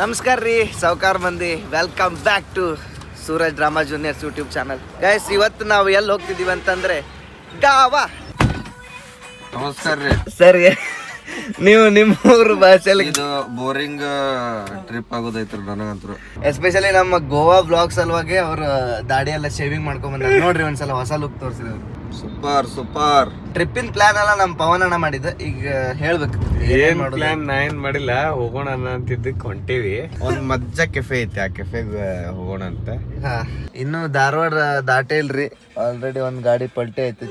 ನಮಸ್ಕಾರ ರೀ ಸಾವುಕಾರ ಮಂದಿ. Welcome back to Suraj drama juniors YouTube channel guys ಇವತ್ತು ನಾವು ಎಲ್ಲಿ ಹೋಗ್ತಿದೀವಿ ಅಂತಂದ್ರೆ ಗಾವಾ. ನಮಸ್ಕಾರ ರೀ. ಸರಿ ನೀವು ನಿಮ್ಮ ಊರು ಭಾಷೆಯಲ್ಲಿ ಇದು ಬೋರಿಂಗ್ ಟ್ರಿಪ್ ಆಗೋದೈತ್ರಿ ನನಗಂತರು ಎಸ್ಪೆಷಲಿ ನಮ್ಮ ಗೋವಾ ಬ್ಲಾಗ್ ಸಲುವಾಗಿ ಅವರು ದಾಡಿ ಎಲ್ಲ ಶೇವಿಂಗ್ ಮಾಡ್ಕೊಂಡ್ ಬಂದ ನೋಡ್ರಿ ಒಂದ್ಸಲ ಹೊಸ ಲುಕ್ ತೋರಿಸಿದ್ರು ಸೂಪರ್ ಸೂಪರ್. ಟ್ರಿಪ್ಪಿನ ಪ್ಲಾನ್ ಎಲ್ಲ ನಮ್ಮ ಪವನ್ ಅಣ್ಣ ಮಾಡಿದ್ದ. ಈಗ ಹೇಳ್ಬೇಕು. ಏನ್ ಪ್ಲಾನ್ ನಾ ಏನ್ ಮಾಡಿಲ್ಲ ಹೋಗೋಣ ಅಂತಿದ್ದಕ್ಕೆ ಹೊಂಟಿವಿ. ಒಂದ್ ಮಜ್ಜ ಕೆಫೆ ಐತಿ ಆ ಕೆಫೆಗೆ ಹೋಗೋಣ ಅಂತ. ಹಾ ಇನ್ನು ಧಾರವಾಡ ದಾಟೇ ಇಲ್ರಿ. ಆಲ್ರೆಡಿ ಒಂದ್ ಗಾಡಿ ಪಲ್ಟೆ ಐತಿ.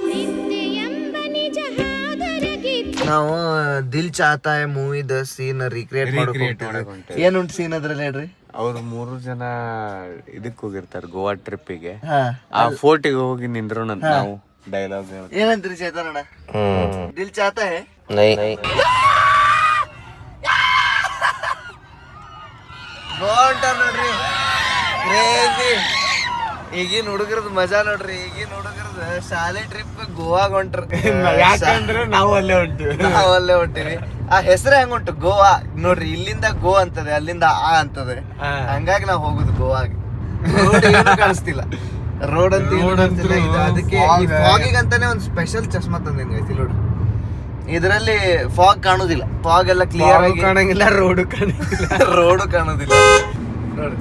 ನಾವು ದಿಲ್ ಚಾತಾಯ ಮೂವಿದ ಸೀನ್ ರೀಕ್ರಿಯೇಟ್ ಮಾಡ್ಕೊಂಡು ಏನುಂಟು ಸೀನ್ ಅದ್ರಲ್ಲಿ ಹೇಳ್ರಿ? ಅವ್ರು ಮೂರು ಜನ ಇದಕ್ ಹೋಗಿರ್ತಾರ ಗೋವಾ ಟ್ರಿಪ್ಪಿಗೆ ಆ ಫೋರ್ಟಿಗೆ ಹೋಗಿ ನಿಂದ್ರೋಣ ಅಂತ ನಾವು. ಡೈಲಾಗ್ ಏನಂತೀರಿ ಚೇತನ್ ಅಣ್ಣ ದಿಲ್ ಚಾತ ಹೇ? ನೋಡ್ರಿ. ಕ್ರೇಜಿ. ಈಗಿನ ಹುಡುಗರದ್ ಮಜಾ ನೋಡ್ರಿ. ಈಗಿನ ಹುಡುಗರದ ಶಾಲೆ ಟ್ರಿಪ್ ಗೋವಾಗ ಹೊಂಟ್ರಿ. ಯಾಕಂದ್ರೆ ನಾವು ಅಲ್ಲೇ ಹೊಂಟಿವಿ. ನಾವು ಅಲ್ಲೇ ಹೊಂಟಿವಿ. ಆ ಹೆಸರು ಹೆಂಗ್ ಉಂಟು? ಗೋವಾ. ನೋಡ್ರಿ ಇಲ್ಲಿಂದ ಗೋ ಅಂತದೆ ಅಲ್ಲಿಂದ ಆ ಅಂತದೆ. ಹಂಗಾಗಿ ನಾವ್ ಹೋಗುದು ಗೋವಾಗ. ಕಾಣಿಸ್ತಿಲ್ಲ ರೋಡ್ ಅಂತ ಅದಕ್ಕೆ ಈ ಫಾಗ್ ಅಂತಾನೆ ಒಂದು ಸ್ಪೆಷಲ್ ಚಶ್ಮಾ ತಂದಿನಿ ಗೈಸ್ ನೋಡ್ರಿ ಇದರಲ್ಲಿ ಫಾಗ್ ಕಾಣೋದಿಲ್ಲ. ಫಾಗ್ ಎಲ್ಲ ಕ್ಲಿಯರ್ ಆಗಿ ಕಾಣಂಗಿಲ್ಲ ರೋಡ್ ಕಾಣಂಗಿಲ್ಲ. ರೋಡ್ ಕಾಣೋದಿಲ್ಲ. ನೋಡಿ.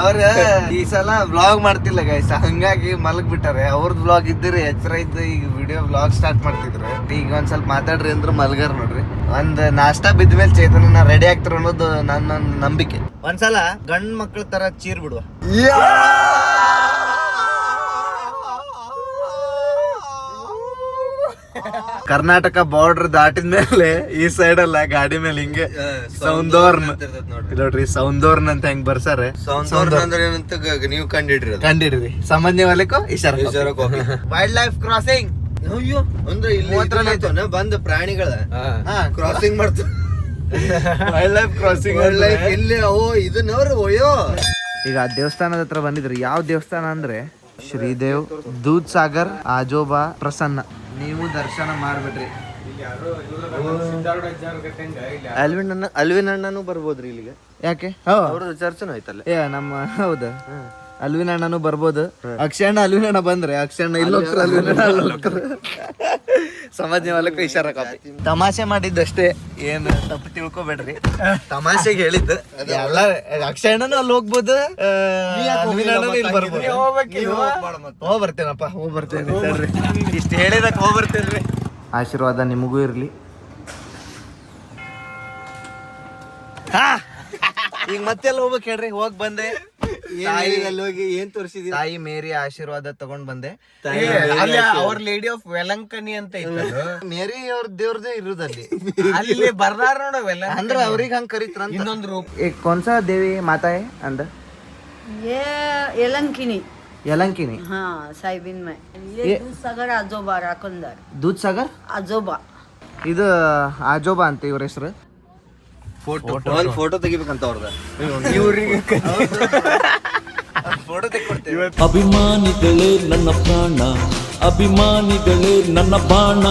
ಅವ್ರ ಈ ಸಲ ವ್ಲಾಗ್ ಮಾಡ್ತಿಲ್ಲ ಗೈಸ್ ಹಂಗಾಗಿ ಮಲಗ್ ಬಿಟ್ಟಾರೆ ಅವ್ರದ್ ವ್ಲಾಗ್ ಇದ್ದರೆ ಎಚ್ಚರ ಇದ್ದು ಈಗ ವಿಡಿಯೋ ವ್ಲಾಗ್ ಸ್ಟಾರ್ಟ್ ಮಾಡ್ತಿದ್ರು. ಈಗ ಒಂದ್ ಸ್ವಲ್ಪ ಮಾತಾಡ್ರಿ ಅಂದ್ರೆ ಮಲ್ಗಾರ್ ನೋಡ್ರಿ. ಒಂದ್ ನಾಷ್ಟಾ ಬಿದ್ಮೇಲೆ ಚೇತನ ರೆಡಿ ಆಗ್ತಾರ ಅನ್ನೋದು ನನ್ನ ಒಂದ್ ನಂಬಿಕೆ. ಒಂದ್ಸಲ ಗಂಡ್ ಮಕ್ಳ ತರ ಚೀರ್ ಬಿಡುವ ಕರ್ನಾಟಕ ಬಾರ್ಡರ್ ದಾಟಿದ ಮೇಲೆ ಈ ಸೈಡ್ ಅಲ್ಲ ಗಾಡಿ ಮೇಲೆ ಹಿಂಗೆ ಸೌಂದೋರ್ನ್ ನೋಡ್ರಿ. ಸೌಂದೋರ್ನ್ ಅಂತ ಹೆಂಗ್ ಬರ್ಸಾರೆ? ಅಂದ್ರೆ ಏನಂತ ನೀವು ಕಂಡಿಡ್ರಿ ಕಂಡಿಡ್ರಿ. ಸಾಮಾನ್ಯ ವಾಲೇಕು ಇಶಾರ ವೈಲ್ಡ್ ಲೈಫ್ ಕ್ರಾಸಿಂಗ್ ಅಯ್ಯೋ ಅಂದ್ರೆ ಇಲ್ಲಿ ಬಂದ ಪ್ರಾಣಿಗಳ. ಕ್ರಾಸಿಂಗ್ ಮಾಡ್ತಾರೆ ವೈಲ್ಡ್ ಲೈಫ್ ಕ್ರಾಸಿಂಗ್ ಲೈಫ್ ಇಲ್ಲಿ ಓ ಇದನ್ನವ್ರು ಓಯೋ ಈಗ ಆ ದೇವಸ್ಥಾನದ ಹತ್ರ ಬಂದಿದ್ರಿ. ಯಾವ ದೇವಸ್ಥಾನ ಅಂದ್ರೆ? ಶ್ರೀದೇವ್ ದೂದ್ ಸಾಗರ್ ಆಜೋಬಾ ಪ್ರಸನ್ನ. ನೀವು ದರ್ಶನ ಮಾಡ್ಬಿಡ್ರಿ ಅಲ್ವಿನ್ ಅಣ್ಣ ಅಲ್ವಿನ್ ಅಣ್ಣನೂ ಬರ್ಬೋದ್ರಿ ಇಲ್ಲಿಗೆ? ಯಾಕೆ? ಅವ್ರದ್ದು ಚರ್ಚನು ಐತಲ್ಲ ಏ ನಮ್ಮ ಹೌದಾ. ಅಲ್ವಿನ ಅಣ್ಣನು ಬರ್ಬೋದು. ಅಕ್ಷಯಣ್ಣ ಅಲ್ವಿನ ಅಣ್ಣ ಬಂದ್ರೆ ಅಕ್ಷಯಣ್ಣ ಇಲ್ಲಿ ಅಲ್ವಿನ ಅಣ್ಣ ಸಮಾಜ ಇಶಾರ ಕಾಪಿ ತಮಾಷೆ ಮಾಡಿದ್ದಷ್ಟೇ ಏನ್ ತಪ್ಪು ತಿಳ್ಕೊಬೇಡ್ರಿ. ತಮಾಷೆಗೆ ಹೇಳಿದ್ದು. ಎಲ್ಲ ಅಕ್ಷಯಣ್ಣನು ಅಲ್ಲಿ ಹೋಗ್ಬೋದು ಹೋಗ್ಬರ್ತೇನಪ್ಪ ಹೋಗ್ಬರ್ತೇನೆ ಹೋಗ್ ಬರ್ತೇನಪ್ಪ ಹೋಗ್ ಬರ್ತೇನೆ ಇಷ್ಟು ಹೇಳಿದಕ್ ಹೋಗ್ ಬರ್ತೇನ್ರಿ ಆಶೀರ್ವಾದ ನಿಮಗೂ ಇರ್ಲಿ. ಹಾ. ಈಗ ಮತ್ತೆಲ್ಲ ಹೋಗ್ಬೇಕು ಹೇಳ್ರಿ ಹೋಗ್ ಬಂದೆ. ತಾಯಿ ಅಲ್ಲಿ ಹೋಗಿ ಏನ್ ತೋರಿಸಿದೀವಿ ತಾಯಿ ಮೇರಿ ಆಶೀರ್ವಾದ ತಗೊಂಡ್ ಬಂದೆ ಅವ್ರ ಲೇಡಿ ಆಫ್ ವೆಲಂಕನಿ ಅಂತ ಮೇರಿ ಅವ್ರ ದೇವ್ರದೇ ಇರುದಲ್ಲಿ ಅಲ್ಲಿ ಬರ್ದಾರ ನೋಡವೆಲ್ಲ ಅಂದ್ರ ಅವ್ರಿಗೆ ಹಂಗ ಕರಿತಾರ ಇನ್ನೊಂದು ರೂಪ ಏ ಕೌನ್ಸಾ ದೇವಿ ಮಾತಾ है ಅಂದ ये यलंकिनी ಯಲಂಕಿನಿ हाँ साहिबिन में ये ये- दूध सागर आजोबा राकुंदर ದೂದ್ ಸಾಗರ್ आजोबा ಇದು ಆಜೋಬಾ ಅಂತ ಇವ್ರ ಹೆಸರು ಫೋಟೋ ಒಂದ್ ಫೋಟೋ ತೆಗಿಬೇಕಂತ ಅವ್ರದ ಫೋಟೋ ತೆಕ್ಕೊಡ್ತೇವೆ ಅಭಿಮಾನಿಗಳೇ ನನ್ನ ಪ್ರಾಣ ಅಭಿಮಾನಿಗಳೇ ನನ್ನ ಬಾಣ.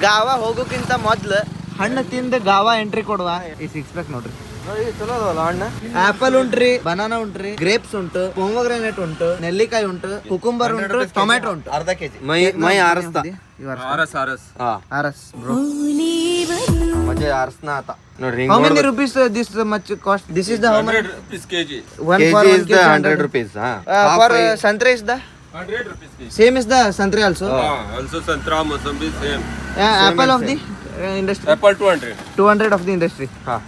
ಗಾವ ಹೋಗೋಕ್ಕಿಂತ ಮೊದ್ಲು ಹಣ್ಣು ತಿಂದ ಗಾವ ಎಂಟ್ರಿ ಕೊಡುವ. ಈ ಸಿಕ್ಸ್ ಪ್ಯಾಕ್ ನೋಡ್ರಿ. ಆಪಲ್ ಉಂಟ್ರಿ ಬನಾನಾ ಉಂಟ್ರಿ ಗ್ರೇಪ್ಸ್ ಉಂಟು ಪೊಮಗ್ರಾನೇಟ್ ಉಂಟು ನೆಲ್ಲಿಕಾಯಿ ಉಂಟು ಕುಕುಂಬರ್ ಉಂಟು ಟೊಮ್ಯಾಟೊ ಉಂಟು. ಅರ್ಧ ಕೆಜಿ. ಮೈ ಮೈ ಆರಸ್ತ. ಆರಸ್ ಹಾ. ಆರಸ್ ಬ್ರೋ ಮಜೆ ಆರಸ್ನ ಆತ ನೋಡ್ರಿ how many rupees this much cost this is the how KG for the rupees ಹಾ for ಸಂತ್ರೆ is the same is the ಸಂತ್ರೆ also. Apple of the industry apple 200. 200 of the industry. हाँ.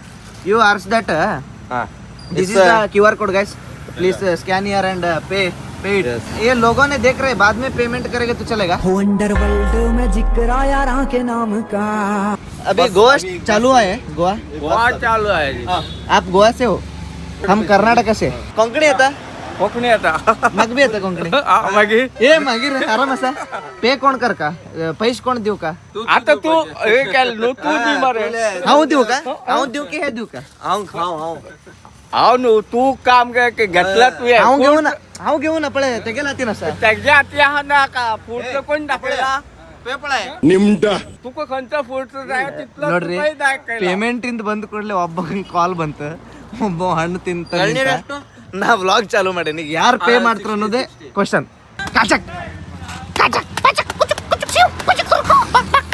You ask that. Uh, हाँ. This is the uh, QR code, guys. Please uh, scan here and uh, pay. Paid. ये लोगों ने देख रहे बाद में payment करेंगे तो चलेगा. वंडर वर्ल्ड में ज़िक्र आया यारा के नाम का। अभी गोवा चालू है? गोवा? गोवा चालू है आप गोवा से हो? हम कर्नाटक से। हाँ। कोंकणी येता कोकणी आता मग भी आता कोंकणी मागे ए मागीर आराम असा पे कोण कर का पैसे कोण देऊ का आता तू हे काय नो तू दी मारे हाऊ देऊ का हाऊ देऊ की हे देऊ का ಅವ್ನ್ ಖಾವ್ ಅವ್ अहो नो तू काम काय की घेतला तू हे. हाऊ घेऊ ना हाव घेऊन आपळे ತೆಗೆಲಾತಿ ना सर त्याच्या आतल्या हा ना का पुढचं कोण दाखवला ಪೇಪಳೆ तुका खंयचं पुढचं जाय तिथलं ನೋಡ್ರಿ तुकाही दाखवला. ಪೇಮೆಂಟ್ ಇಂದ ಬಂದ ಕೂಡಲೇ ಒಬ್ಬ ಕಾಲ್ ಬಂತು ಒಬ್ಬ ಹಣ್ಣು ತಿಂತ ನಾ ವ್ಲಾಗ್ ಚಾಲು ಮಾಡೀನಿ. ಯಾರು ಪೇ ಮಾಡ್ತಾರ ಅನ್ನೋದೇ ಕ್ವಶನ್ ಕಾಚಕ್ ಕಾಚಕ್ ಕಾಚಕ್ ಕುಚಕ್ ಕುಚಕ್ ಶಿವ್ ಕುಚಕ್ ಸುರ್ಕೋ ಬಕ್ ಬಕ್.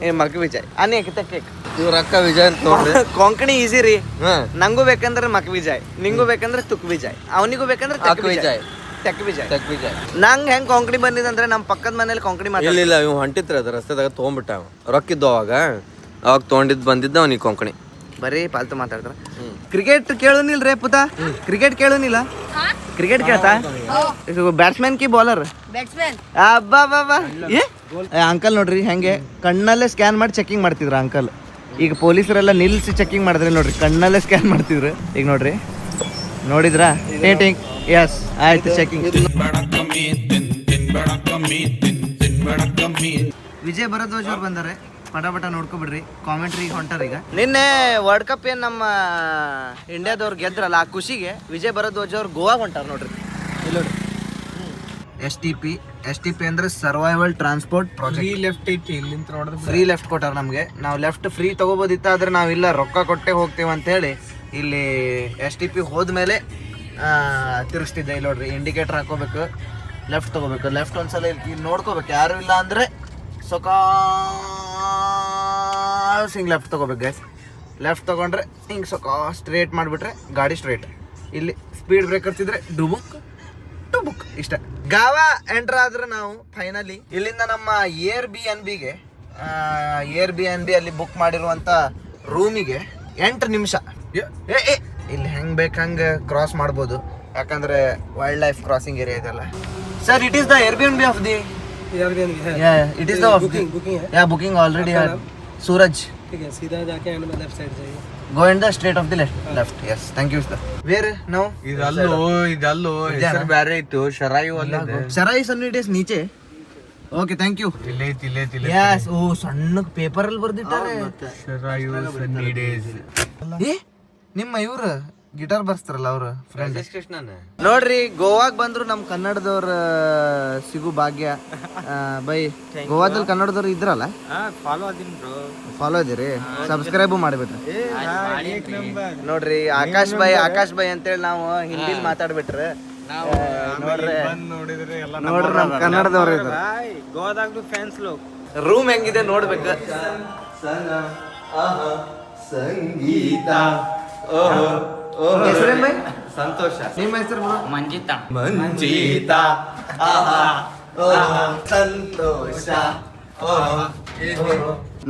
ಏ ಮಗ ವಿಜಯ್ ಅನೇಕ ಕೇಕ್ ಇವ್ರ ಅಕ್ಕ ವಿಜಯ್ ಅಂತ ನೋಡ್ರಿ. ಕೊಂಕಣಿ ಈಸಿ ರೀ. ಹಾ. ನಂಗೂ ಬೇಕಂದ್ರೆ ಮಕ್ ವಿಜಯ್ ನಿಂಗೂ ಬೇಕಂದ್ರೆ ತುಕ್ ವಿಜಯ್ ಅವನಿಗೂ ಬೇಕಂದ್ರೆ ತಕ್ ವಿಜಯ್. ತೆಕ್ ವಿಜಯ್. ಟಕ್ ವಿಜಯ್. ನಂಗ್ ಹೆಂಗ್ ಕೊಂಕಣಿ ಬಂದಿದಂದ್ರೆ ನಮ್ಮ ಪಕ್ಕದ ಮನೇಲಿ ಕೊಂಕಣಿ ಮಾಡಿಲ್ಲ ಇಲ್ಲ ಇಲ್ಲ ಇವ್ ಹೊಂಟಿತ್ರ ಅದ ರಸ್ತೆದಾಗ ತೊಗೊಂಬಿಟ್ಟ ರೊಕ್ಕಿದ್ದು ರೊಕ್ಕ ಇದ್ದು ಅವಾಗ. ಅವಾಗ ತೊಗೊಂಡಿದ್ದು ಬಂದಿದ್ದ ಅವನಿಗೆ ಕೊಂಕಣಿ. ಬರೀ ಪಾಲ್ತು ಮಾತಾಡ್ತಾರ. ಕ್ರಿಕೆಟ್ ಕೇಳುನಿಲ್ರೇ ಪುತ? ಕ್ರಿಕೆಟ್ ಕೇಳುನಿಲ್ಲ? ಕ್ರಿಕೆಟ್ ಕೇಳ್ತಾ? ಬ್ಯಾಟ್ಸ್ಮನ್ ಕಿ ಬೌಲರ್ ಬ್ಯಾಟ್ಸ್ಮನ್ ಅಬ್ಬಾ ಬಾಬಾ ಏ? ಅಂಕಲ್ ನೋಡ್ರಿ ಹೆಂಗೆ? ಕಣ್ಣಲ್ಲೇ ಸ್ಕ್ಯಾನ್ ಮಾಡಿ ಚೆಕಿಂಗ್ ಮಾಡ್ತಿದ್ರ ಅಂಕಲ್ ಈಗ ಪೊಲೀಸರೆಲ್ಲ ನಿಲ್ಸಿ ಚೆಕಿಂಗ್ ಮಾಡಿದ್ರೆ ನೋಡ್ರಿ ಕಣ್ಣಲ್ಲೇ ಸ್ಕ್ಯಾನ್ ಮಾಡ್ತಿದ್ರು. ಈಗ ನೋಡ್ರಿ. ನೋಡಿದ್ರಾ? ಟೇಟಿಂಗ್ ಎಸ್ ಆಯ್ತು ಚೆಕಿಂಗ್ ವಿಜಯ್ ಭರದ್ವಾಜ್ ಅವ್ರು ಬಂದಾರೆ. ಪಟ ಪಟ ನೋಡ್ಕೊಬಿಡ್ರಿ ಕಾಮೆಂಟ್ರಿ ಹೊಂಟಾರ ಈಗ. ನಿನ್ನೆ ವರ್ಲ್ಡ್ ಕಪ್ ಏನ್ ನಮ್ಮ ಇಂಡಿಯಾದವ್ರು ಗೆದ್ರಲ್ಲ ಆ ಖುಷಿಗೆ ವಿಜಯ್ ಭರದ್ವಾಜ್ ಅವ್ರು ಗೋವಾ ಹೊಂಟಾರ ನೋಡ್ರಿ. ಇಲ್ಲಿ ನೋಡ್ರಿ S T P S T P ಅಂದ್ರೆ ಸರ್ವೈವಲ್ ಟ್ರಾನ್ಸ್ಪೋರ್ಟ್ ಪ್ರಾಜೆಕ್ಟ್ ಲೆಫ್ಟ್ ಐತಿ ಇಲ್ಲಿಂದ ನೋಡಿದ್ರೆ ಫ್ರೀ ಲೆಫ್ಟ್ ಕೊಟ್ಟಾರ ನಮಗೆ. ನಾವು ಲೆಫ್ಟ್ ಫ್ರೀ ತಗೋಬೋದಿತ್ತು ಆದ್ರೆ ಇಲ್ಲ ರೊಕ್ಕ ಕೊಟ್ಟೆ ಹೋಗ್ತೇವೆ ಅಂತ ಹೇಳಿ ಇಲ್ಲಿ ಎಸ್ ಟಿ ಪಿ ಹೋದ್ಮೇಲೆ ತಿರುಗಿಸ್ತಿದ್ದೆ. ಇಲ್ಲಿ ನೋಡ್ರಿ ಇಂಡಿಕೇಟರ್ ಹಾಕೋಬೇಕು ಲೆಫ್ಟ್ ತಗೋಬೇಕು. ಲೆಫ್ಟ್ ಒಂದ್ಸಲ ಇಲ್ಲಿ ನೋಡ್ಕೋಬೇಕು. ಯಾರು ಇಲ್ಲ ಅಂದ್ರೆ ಸೊಕಾ ಹಿಂಗೆ ಲೆಫ್ಟ್ ತೊಗೋಬೇಕು ಗೈಸ್ ಲೆಫ್ಟ್ ತಗೊಂಡ್ರೆ ಹಿಂಗೆ ಸೊಕಾ ಸ್ಟ್ರೇಟ್ ಮಾಡಿಬಿಟ್ರೆ ಗಾಡಿ ಸ್ಟ್ರೇಟ್ ಇಲ್ಲಿ ಸ್ಪೀಡ್ ಬ್ರೇಕರ್ಸ್ ಇದ್ರೆ ಡುಬುಕ್ ಬುಕ್ ಇಷ್ಟ. ಗಾವಾ ಎಂಟರ್ ಆದ್ರೆ ನಾವು ಫೈನಲಿ ಇಲ್ಲಿಂದ ನಮ್ಮ ಏರ್ ಬಿ ಎನ್ ಬಿಗೆ ಏರ್ ಬಿ ಎನ್ ಬಿ ಅಲ್ಲಿ ಬುಕ್ ಮಾಡಿರುವಂಥ ರೂಮಿಗೆ ಎಂಟು ನಿಮಿಷ. ಏ, ಇಲ್ಲಿ ಹೆಂಗೆ ಬೇಕು ಹಂಗೆ ಕ್ರಾಸ್ ಮಾಡ್ಬೋದು. ಯಾಕಂದರೆ ವೈಲ್ಡ್ ಲೈಫ್ ಕ್ರಾಸಿಂಗ್ ಏರಿಯಾ ಇದೆಲ್ಲ. Sir it is the Airbnb of the it is the yeah booking already Suraj go in the straight of the left left yes thank you sir where no ಇದಲ್ಲೋ ಇದಲ್ಲೋ ಹೆಸರು ಬೇರೆ ಇತ್ತು. ಶರಾಯಿ ಒಲ್ಲಿದೆ ಶರಾಯಿ ಸಣ್ಣ ಇಸ್ ನೀಚೆ. ಓಕೆ ಥ್ಯಾಂಕ್ ಯು ಇಲ್ಲೇ ಐತಿ ಇಲ್ಲೇ ಐತಿ ಇಲ್ಲೇ ಯಸ್ ಓ ಸಣ್ಣ ಪೇಪರ್ ಅಲ್ಲಿ ಬರ್ದಿಟ್ಟಾರೆ. ಶರಾಯು ಏ ನಿಮ್ಮ ಇವ್ರು ಗಿಟಾರ್ ಬರ್ಸ್ತಾರಲ್ಲ ಅವರು ಫ್ರೆಂಡ್ ಕೃಷ್ಣನ. ನೋಡ್ರಿ ಗೋವಾಗ್ ಬಂದ್ರು ನಮ್ ಕನ್ನಡದವ್ರ ಸಿಗು ಭಾಗ್ಯ ಬೈ. ಗೋವಾದಲ್ಲಿ ಕನ್ನಡದವ್ರು ಇದ್ರಲ್ಲ? ಫಾಲೋ ಅದೀನಿ ಬ್ರೋ ಫಾಲೋ ಇದೀರಿ? ಸಬ್ಸ್ಕ್ರೈಬ್ ಮಾಡಿಬಿಟ್ರಿ. ನೋಡ್ರಿ ಆಕಾಶ್ ಬೈ ಆಕಾಶ್ ಬೈ ಅಂತೇಳಿ ನಾವು ಹಿಂದಿಲಿ ಮಾತಾಡ್ಬಿಟ್ರೆ. ನೋಡ್ರಿ. ನೋಡಿದ್ರೆ ಎಲ್ಲ ನೋಡ್ರಿ ನಮ್ ಕನ್ನಡದವ್ರ ಇದ್ದಾರೆ ಗೋವಾದಾಗ ಫ್ಯಾನ್ಸ್ ಲೋ ರೂಮ್ ಹೆಂಗಿದೆ ನೋಡ್ಬೇಕು. ಸಂಗೀತ. ಹೆಸರೇನ್ ಬೈ? ಸಂತೋಷ. ನಿಮ್ಮ ಹೆಸರು ಮಂಜಿತ. ಮಂಜಿತ. ಸಂತೋಷ.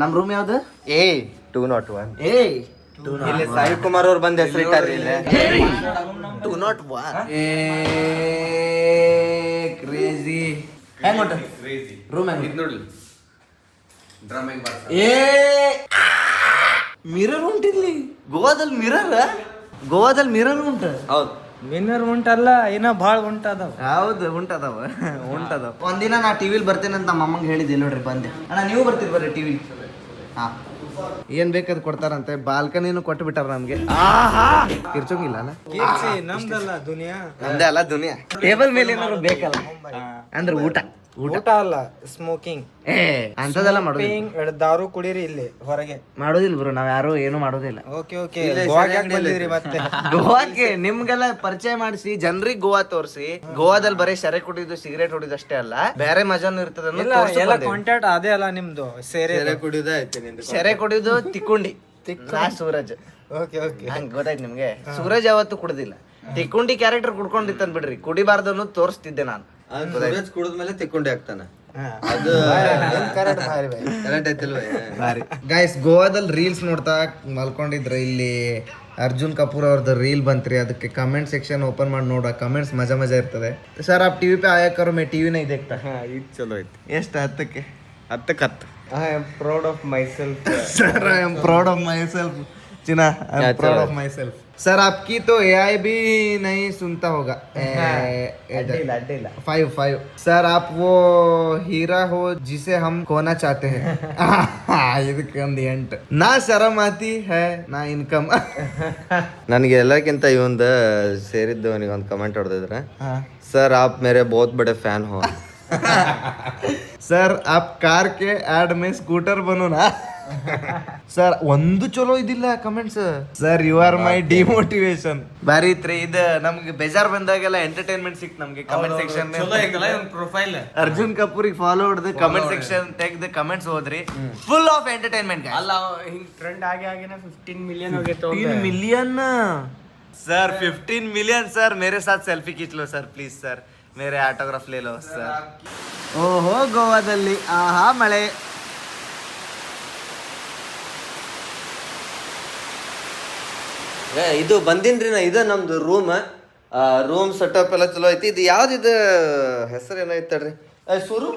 ನಮ್ ರೂಮ್ ಯಾವ್ದು? ಏ ಟೂ ನಾಟ್ ಒನ್ ಏ ಇಲ್ಲಿ ಸಾಯಿ ಕುಮಾರ್ ಅವ್ರು ಬಂದ ಹೆಸರು ಇಲ್ಲಿ two not one a crazy ಹೆಂಗ್ ಉಂಟು? ರೂಮ್ ಹೆಂಗ್ ನೋಡ್ಲಿ. ಏ ಮಿರರ್ ಉಂಟಿಲ್ಲಿ. ಗೋವಾದಲ್ಲಿ ಮಿರರ್ ಗೋವಾದಲ್ಲಿ ಮಿರರ್ ಉಂಟು. ಹೌದು. ಮಿರರ್ ಉಂಟಲ್ಲ ಇನ್ನ ಭಾಳ ಉಂಟದವ. ಹೌದು ಉಂಟದವ. ಉಂಟದವ. ಒಂದಿನ ನಾ ಟಿವಿಲಿ ಬರ್ತೇನೆ ಅಂತ ನಮ್ಮ ಅಮ್ಮಂಗೆ ಹೇಳಿದ್ದೆ ನೋಡ್ರಿ ಬಂದೆ. ಅಣ್ಣ ನೀವು ಬರ್ತೀರಿ ಬರ್ರಿ ಟಿವಿ ಹಾ. ಏನ್ ಬೇಕಾದ್ ಕೊಡ್ತಾರಂತೆ? ಬಾಲ್ಕನಿನೂ ಕೊಟ್ಟು ಬಿಟ್ಟಾರ ನಮ್ಗೆ. ಕಿರ್ಚೋಂಗಿಲ್ಲ ಅಲ್ಲ ನಮ್ದಲ್ಲ ದುನಿಯಾ. ನಮ್ದೇ ಅಲ್ಲ ದುನಿಯಾ. ಟೇಬಲ್ ಮೇಲೆ ಏನಾದ್ರು ಬೇಕಲ್ಲ? ಅಂದ್ರೆ ಊಟ. ಊಟ. ಅಲ್ಲ ಸ್ಮೋಕಿಂಗ್ ಅಂತದೆಲ್ಲ ಮಾಡೋದಿಲ್ಲ. ದಾರು ಕುಡೀರಿ ಇಲ್ಲಿ ಹೊರಗೆ. ಮಾಡೋದಿಲ್ಲ ಬ್ರೋ ನಾವ್ ಯಾರು ಏನು ಮಾಡೋದಿಲ್ಲ. Okay okay. ಬಂದಿದ್ರಿ ಮತ್ತೆ? ಗೋವಾಕ್ಕೆ ನಿಮ್ಗೆಲ್ಲ ಪರಿಚಯ ಮಾಡಿಸಿ ಜನರಿಗೆ ಗೋವಾ ತೋರಿಸಿ. ಗೋವಾದಲ್ಲಿ ಬರೀ ಸೆರೆ ಕುಡಿದು ಸಿಗರೇಟ್ ಹೊಡಿದು ಅಷ್ಟೇ ಅಲ್ಲ ಬೇರೆ ಮಜಾನು ಇರ್ತದ ಇಲ್ಲ ಎಲ್ಲ ಕಾಂಟ್ಯಾಕ್ಟ್ ಅದೇ ಅಲ್ಲ ನಿಮ್ದು ಸೇರೆ ಸೆರೆ ಕುಡಿದು ತಿಕ್ಕೊಂಡಿ. ನಾ ಸೂರಜ್. Okay okay. ಹಂಗ ಗೊತ್ತಾಯ್ತು ನಿಮ್ಗೆ. ಸೂರಜ್ ಯಾವತ್ತು ಕುಡ್ದಿಲ್ಲ. ತಿಕ್ಕೊಂಡಿ ಕ್ಯಾರೆಕ್ಟರ್ ಕುಡ್ಕೊಂಡಿತ್ತನ್ ಬಿಡ್ರಿ ಕುಡಿಬಾರ್ದು ಅನ್ನೋದು ತೋರಿಸ್ತಿದ್ದೆ ನಾನು. ಕುಡಿದ್ಮೇಲೆ ತಿಕ್ಕೊಂಡೆ ಆಗ್ತಾನ. ಅದು ಗಾಯ್ಸ್ ಗೋವಾದಲ್ಲಿ ರೀಲ್ಸ್ ನೋಡ್ತಾ ಮಲ್ಕೊಂಡಿದ್ರ ಇಲ್ಲಿ ಅರ್ಜುನ್ ಕಪೂರ್ ಅವ್ರದ್ದು ರೀಲ್ ಬಂತ್ರಿ. ಅದಕ್ಕೆ ಕಮೆಂಟ್ ಸೆಕ್ಷನ್ ಓಪನ್ ಮಾಡಿ ನೋಡ. ಕಮೆಂಟ್ಸ್ ಮಜಾ ಮಜಾ ಇರ್ತದೆ. ಸರ್ ಆ ಟಿವಿ ಪೇ ಆಯಾಕರು ಮೇ ಟಿವಿನ ಇದೆ ಚಲೋ ಐತಿ. ಎಷ್ಟು? ಹತ್ತಕ್ಕೆ? ಹತ್ತಕ್ಕೆ ಹತ್ತು. I am proud of myself sir I am proud of myself ಚಿನ್ನ proud of myself sir आपकी तो एआई भी नहीं सुनता होगा ಅಡ್ಡಿಲ್ಲ ಅಡ್ಡಿಲ್ಲ फाइव फाइव सर आप वो हीरा हो जिसे हम खोना चाहते हैं ಇದಕ್ಕೊಂದು ಎಂಟು ನಾ ಶರಮ್ ಆತಿ ಹೈ ನಾ ಇನ್ಕಮ್ ನನಗೆ ಎಲ್ಲಕ್ಕಿಂತ ಇವಂದ ಸೇರಿದ್ದು ಅವನಿಗೆ ಒಂದು ಕಮೆಂಟ್ ಹೊಡೆದಿದ್ರೆ ಸರ್ ಆಪ್ ಮೇರೆ ಬಹುತ್ ಬಡೆ ಫ್ಯಾನ್ ಹೋ ಸರ್ ಆ ಕಾರ್ ಕೆ ಆಡ್ ಮೈ ಸ್ಕೂಟರ್ ಬನೋನ ಸರ್ ಒಂದು ಚಲೋ ಇದಿಲ್ಲ comments sir you are my demotivation ಬಾರಿ ಇತ್ರಿ ಇದ ನಮ್ಗೆ ಬೇಜಾರ್ ಬಂದಾಗೆಲ್ಲ ಎಂಟರ್ಟೈನ್ಮೆಂಟ್ ಸಿಕ್ತ ನಮ್ಗೆ comment section profile Arjun Kapoor follow ಹೊಡೆದು ಕಮೆಂಟ್ ಸೆಕ್ಷನ್ ತೆಗ್ದು ಕಮೆಂಟ್ಸ್ ಹೋದ್ರಿ. ಫುಲ್ ಆಫ್ ಎಂಟರ್ಟೈನ್ಮೆಂಟ್ ಅಲ್ಲ ಹಿಂಗ್ ಟ್ರೆಂಡ್ ಆಗಿ ಆಗಿನ ಫಿಫ್ಟೀನ್ ಮಿಲಿಯನ್ ಹೋಗಿತ್ತು million sir fifteen million sir ಮೇರೆ ಸಾಥ್ ಸೆಲ್ಫಿ ಕಿಚ್ಲೋ ಸರ್ ಪ್ಲೀಸ್ ಸರ್ ಮೇರೆ ಆಟೋಗ್ರಾಫ್ ಲೇ ಸರ್ ಓಹೋ ಗೋವಾದಲ್ಲಿ. ಆಹಾ ಮಳೆ. ಇದು ಬಂದಿನ್ರಿ ನಾ ಇದು ನಮ್ದು ರೂಮ್ ರೂಮ್ ಸೆಟಪ್ ಎಲ್ಲ ಚಲೋ ಐತಿ. ಇದು ಯಾವ್ದು ಇದು? ಹೆಸರು ಏನೈತೆ ತಡ್ರಿ. ಸೂರು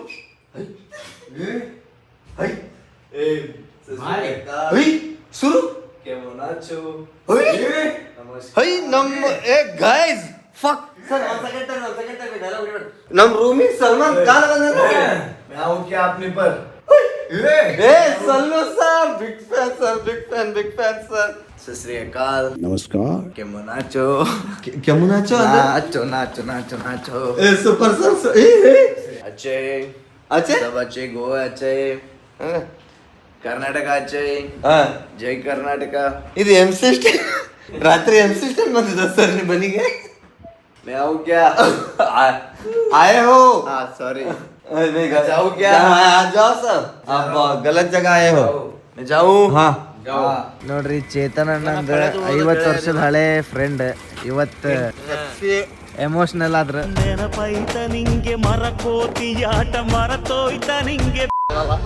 ಸುರು ಹೈ ನಮ್ಮ ಏ ಗೈಸ್ ಫಕ್ ನಮ್ ರೂಮಿಗೆ ಸಲ್ಮಾನ್ ಖಾನ್ ನಾವು ಕ್ಯಾಪ್ ನಿಪರ್ ಏ Sallu sir big fan sir big fan big fan sir ಸಸ್ರಿಯಕಾಲ್ ನಮಸ್ಕಾರ ಕೆಮ್ಮು ನಾಚೋ ಕೆಮ್ಮು ನಾಚೋ ನಾಚೋ ನಾಚೋ ನಾಚೋ ನಾಚೋ ಏ ಸೂಪರ್ ಸರ್ ಅಚ್ಚೆ ಅಚ್ಚೆ ಸಬ್ ಅಚ್ಚೆ ಗೋವಾ ಅಚ್ಚೆ ಕರ್ನಾಟಕ ಅಚ್ಚೆ ಜೈ ಕರ್ನಾಟಕ ಇದು ಎಂ ಸಿ ರಾತ್ರಿ ಎಂ ಸಿ ಸ್ಟೇಷನ್ ಬಂದಿದ್ದ ಸರ್ ನಿಮ್ಮ ಮನೆಗೆ मैं आऊँ क्या आए हो हाँ सॉरी जाओ क्या जाओ सर आप गलत जगह आए हो मैं जाऊँ हाँ ನೋಡ್ರಿ ಚೇತನ್ ಅಣ್ಣಂದ ಐವತ್ತು ವರ್ಷದ ಹಳೆ ಫ್ರೆಂಡ್ ಇವತ್ತು ಎಮೋಷನಲ್ ಆದ್ರ ನೆನಪೈತ ನಿಂಗೆ ಮರಕೋತಿಯಾಟ ಮರತೋಯ್ತ ನಿಂಗೆ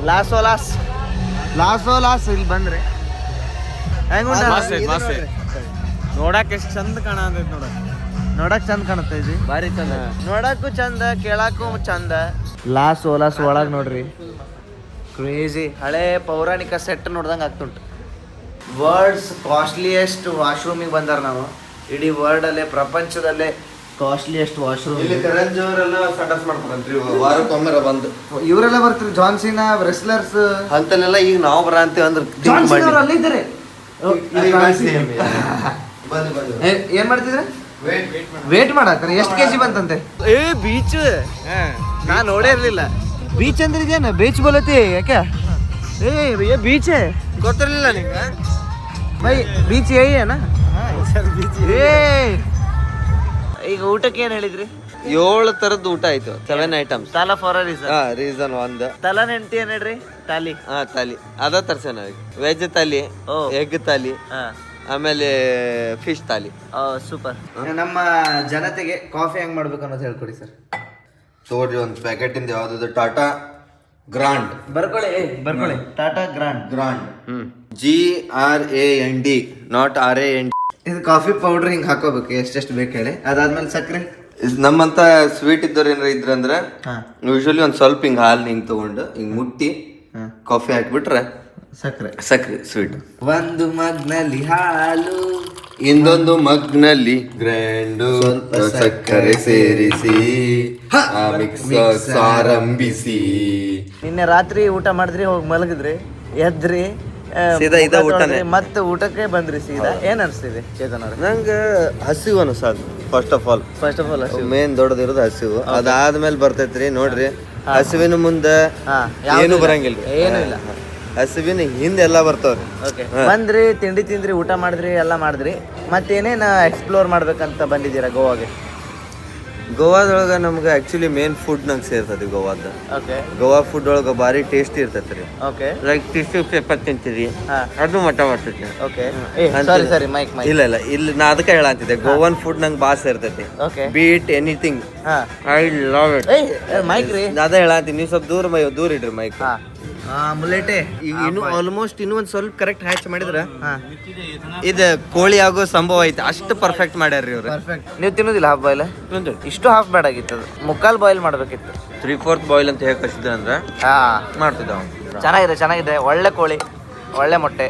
ಲಾಸೋ ಲಾಸ್ ಲಾಸೋ ಲಾಸ್ ಇಲ್ಲಿ ಬಂದ್ರೆ ಹೆಂಗುಂಟ ನೋಡಕ್ ಎಷ್ಟ್ ಚಂದ ಕಾಣತೈತಿ ನೋಡ ನೋಡಕ್ ಚಂದ ಕಾಣುತ್ತೆ ಇದು. ಬಾರಿ ಚಂದ. ನೋಡಕ್ಕೂ ಚಂದ ಕೇಳಕ್ಕೂ ಚಂದ. ಲಾಸ್ ಓಲಾಸ್ ಒಳಗ್ ನೋಡ್ರಿ. ಕ್ರೇಜಿ ಹಳೆ ಪೌರಾಣಿಕ ಸೆಟ್ ನೋಡ್ದಂಗೆ ಆಗ್ತುಂಟು. ವರ್ಡ್ಸ್ ಕಾಸ್ಟ್ಲಿಯೆಸ್ಟ್ ವಾಶ್ರೂಮಿಗೆ ಬಂದಾರ ನಾವು. ಇಡೀ ವರ್ಲ್ಡ್ ಅಲ್ಲೇ ಪ್ರಪಂಚದಲ್ಲೇ ಕಾಸ್ಟ್ಲಿಯೆಸ್ಟ್ ವಾಶ್ರೂಮ್ ಇಲ್ಲಿ ಕರಂಜ್ ಅವರೆಲ್ಲ ಸಟಸ್ ಮಾಡ್ತಾರಂತ್ರಿ ವಾರಕ್ಕೊಮ್ಮೆ ಬಂದು. ಇವರೆಲ್ಲ ಬರ್ತಾರೆ ಜಾನ್ಸಿನ ರೆಸ್ಲರ್ಸ್ ಅಂತಲ್ಲೆಲ್ಲ ಈಗ ನಾವು ಬರ ಅಂತೀವಿ ಅಂದ್ರೆ ಜಾನ್ ಸೀನಾ ಮಾಡಿ. ಅವ್ರು ಅಲ್ಲೇ ಇದ್ದಾರೆ. ಇಲ್ಲಿ ಜಾನ್ಸಿನ್. ಬಂದು ಬಂದು. ಏನ್ ಮಾಡ್ತಿದ್ರೆ? ವೇಟ್ ಮಾಡಾಕ್ತಾರೆ ಎಷ್ಟು ಕೆ ಜಿ ಬಂತಂತೆ? ಏ ಬೀಚ್ ನಾ ನೋಡೇ ಇರಲಿಲ್ಲ. ಬೀಚ್ ಅಂದ್ರೆ ಇದೇನು? ಬೀಚ್ ಬೋಲತಿ ಯಾಕೆ? ಏ ಏ ಬೀಚ್ ಗೊತ್ತಿರಲಿಲ್ಲ ನಿಂಗೆ? ಬೈ ಬೀಚ್ ಏನ? ಏ ಈಗ ಊಟಕ್ಕೆ ಏನು ಹೇಳಿದ್ರಿ? ಏಳು ತರದ ಊಟ ಆಯ್ತು ಸೆವೆನ್ ಐಟಮ್ಸ್ ಸಾಲ ಫಾರ್ ರೀಸನ್ ಹಾ ರೀಸನ್ ಒಂದ್. ತಲ ನೆಂಟಿ ಏನ್ ಹೇಳ್ರಿ? ತಾಲಿ. ಹಾ ತಾಲಿ. ಅದ ತರ್ಸೇನ ವೆಜ್ ತಾಲಿ ಎಗ್ ತಾಲಿ ಹಾ. ಆಮೇಲೆ ಫಿಶ್ ತಾಲಿ ಸೂಪರ್ ನಮ್ಮ ಜನತೆಗೆ ಕಾಫಿ ಹೆಂಗ್ ಮಾಡ್ಬೇಕು ಅನ್ನೋದು ಹೇಳ್ಕೊಡಿ ಸರ್. ತೋರಿ ಒಂದು ಪ್ಯಾಕೆಟ್ ಇಂದ ಯಾವ್ದು ಟಾಟಾ ಗ್ರಾಂಡ್. ಬರ್ಕೊಳ್ಳಿ ಏ, ಬರ್ಕೊಳ್ಳಿ. Tata grand. Grand. Hmm. G R A N D not R A N ಇದು ಕಾಫಿ ಪೌಡರ್ ಹಿಂಗ್ ಹಾಕೋಬೇಕು ಎಷ್ಟೆಷ್ಟು ಬೇಕು ಹೇಳಿ. ಅದಾದ್ಮೇಲೆ ಸಕ್ಕರೆ ನಮ್ಮಂತ ಸ್ವೀಟ್ ಇದ್ದವ್ರು ಏನಾರ ಇದ್ರಂದ್ರೆ. ಯೂಶಲಿ ಒಂದ್ ಸ್ವಲ್ಪ ಹಿಂಗ್ ಹಾಲ್ ಹಿಂಗ್ ತಗೊಂಡು ಹಿಂಗ್ ಮುಟ್ಟಿ ಕಾಫಿ ಹಾಕ್ಬಿಟ್ರೆ ಸಕ್ಕರೆ ಸಕ್ಕರೆ ಸ್ವೀಟ್ ಒಂದು ಮಗ್ನಲ್ಲಿ ಹಾಲು. ಇನ್ನೊಂದು ಮಗ್ನಲ್ಲಿ ಗ್ರ್ಯಾಂಡು. ಸ್ವಲ್ಪ ಸಕ್ಕರೆ ಸೇರಿಸಿ ಆ ಮಿಕ್ಸರ್ ಆರಂಭಿಸಿ ನಿನ್ನೆ ರಾತ್ರಿ ಊಟ ಮಾಡಿದ್ರಿ ಹೋಗಿ ಮಲಗಿದ್ರಿ ಎದ್ರಿ ಸೀದಾ ಇದ ಊಟನೇ. ಮತ್ತೆ ಊಟಕ್ಕೆ ಬಂದ್ರಿ ಸೀದಾ. ಏನ್ ಅನಿಸ್ತಿದೆ ಚೇತನ್ ಅವ್ರೆ? ನಂಗೆ ಹಸಿವು ಅನ್ಸದ್ first of all first of all main ದೊಡ್ಡದಿರೋದು ಹಸಿವು. ಅದಾದ್ಮೇಲೆ ಬರ್ತೈತ್ರಿ ನೋಡ್ರಿ. ಹಸಿವಿನ ಮುಂದೆ ಹಾ ಏನು ಬರಂಗಿಲ್ಲ. ಏನು ಇಲ್ಲ. ಹಸಿವಿನ ಹಿಂದೆ ಎಲ್ಲ ಬರ್ತಾವ್ರಿ. ಓಕೆ ಬಂದ್ರಿ ತಿಂಡಿ ತಿಂದ್ರಿ ಊಟ ಮಾಡಿದ್ರಿ ಎಲ್ಲ ಮಾಡಿದ್ರಿ. ಮತ್ತೇನೇನು ಎಕ್ಸ್ಪ್ಲೋರ್ ಮಾಡ್ಬೇಕಂತ ಬಂದಿದ್ದೀರಾ ಗೋವಾಗೆ? ಗೋವಾದೊಳಗೆ ನಮ್ಗೆ ಆ್ಯಕ್ಚುಲಿ ಮೇನ್ ಫುಡ್ ನಂಗೆ ಸೇರ್ತದೆ ಗೋವಾದ. ಓಕೆ ಗೋವಾ ಫುಡ್ ಒಳಗ ಭಾರಿ ಟೇಸ್ಟಿ ರೀ ಓಕೆ ಲೈಕ್ ಟಿಶ್ಯೂ ಪೇಪರ್ ತಿಂತೀರಿ. ಹಾ. ಅದು ಮಠ ಮಾಡ್ತೈತಿ ಓಕೆ ಸರಿ ಸಾರಿ ಸಾರಿ ಮೈಕ್ ಮೈಕ್ ಇಲ್ಲ ಇಲ್ಲ. ಇಲ್ಲಿ ನಾ ಅದಕ್ಕೆ ಹೇಳಂತಿದ್ದೆ ಗೋವನ್ ಫುಡ್ ನಂಗೆ ಭಾಳ ಸೇರ್ತೈತಿ. ಓಕೆ ಬೀಟ್ ಎನಿಥಿಂಗ್ ಹಾ. ಐ ಲವ್ ಇಟ್ ಮೈಕ್ ರೀ. ಅದೇ ಹೇಳಂತೀನಿ ನೀವು ಸ್ವಲ್ಪ ದೂರ ಮೈ ದೂರ ಇಡ್ರಿ ಮೈಕ್ ಹಾ. ಮುಲೇಟೆ ಇನ್ನು ಆಲ್ಮೋಸ್ಟ್ ಇನ್ನೂ ಒಂದು ಸ್ವಲ್ಪ ಕರೆಕ್ಟ್ ಹ್ಯಾಚ್ ಮಾಡಿದ್ರ ಹಾ ಇದು ಕೋಳಿ ಆಗೋ ಸಂಭವ ಐತೆ. ಅಷ್ಟು ಪರ್ಫೆಕ್ಟ್ ಮಾಡ್ಯಾರ್ರಿ ಇವ್ರು. ಪರ್ಫೆಕ್ಟ್ ನೀವು ತಿನ್ನೋದಿಲ್ಲ ಹಾಫ್ ಬಾಯ್ಲ್ ಇಷ್ಟು ಹಾಫ್ ಬ್ಯಾಡ್ ಆಗಿತ್ತು ಅದು. ಮುಕ್ಕಾಲ್ ಬಾಯ್ಲ್ ಮಾಡಬೇಕಿತ್ತು. ತ್ರೀ ಫೋರ್ತ್ ಬಾಯ್ಲ್ ಅಂತ ಹೇಗೆ ಕಳಿಸಿದ್ರೆ ಅಂದ್ರೆ ಹಾ. ಮಾಡ್ತಿದ್ದ ಅವ್ನು. ಚೆನ್ನಾಗಿದೆ ಚೆನ್ನಾಗಿದೆ. ಒಳ್ಳೆ ಕೋಳಿ ಒಳ್ಳೆ ಮೊಟ್ಟೆ.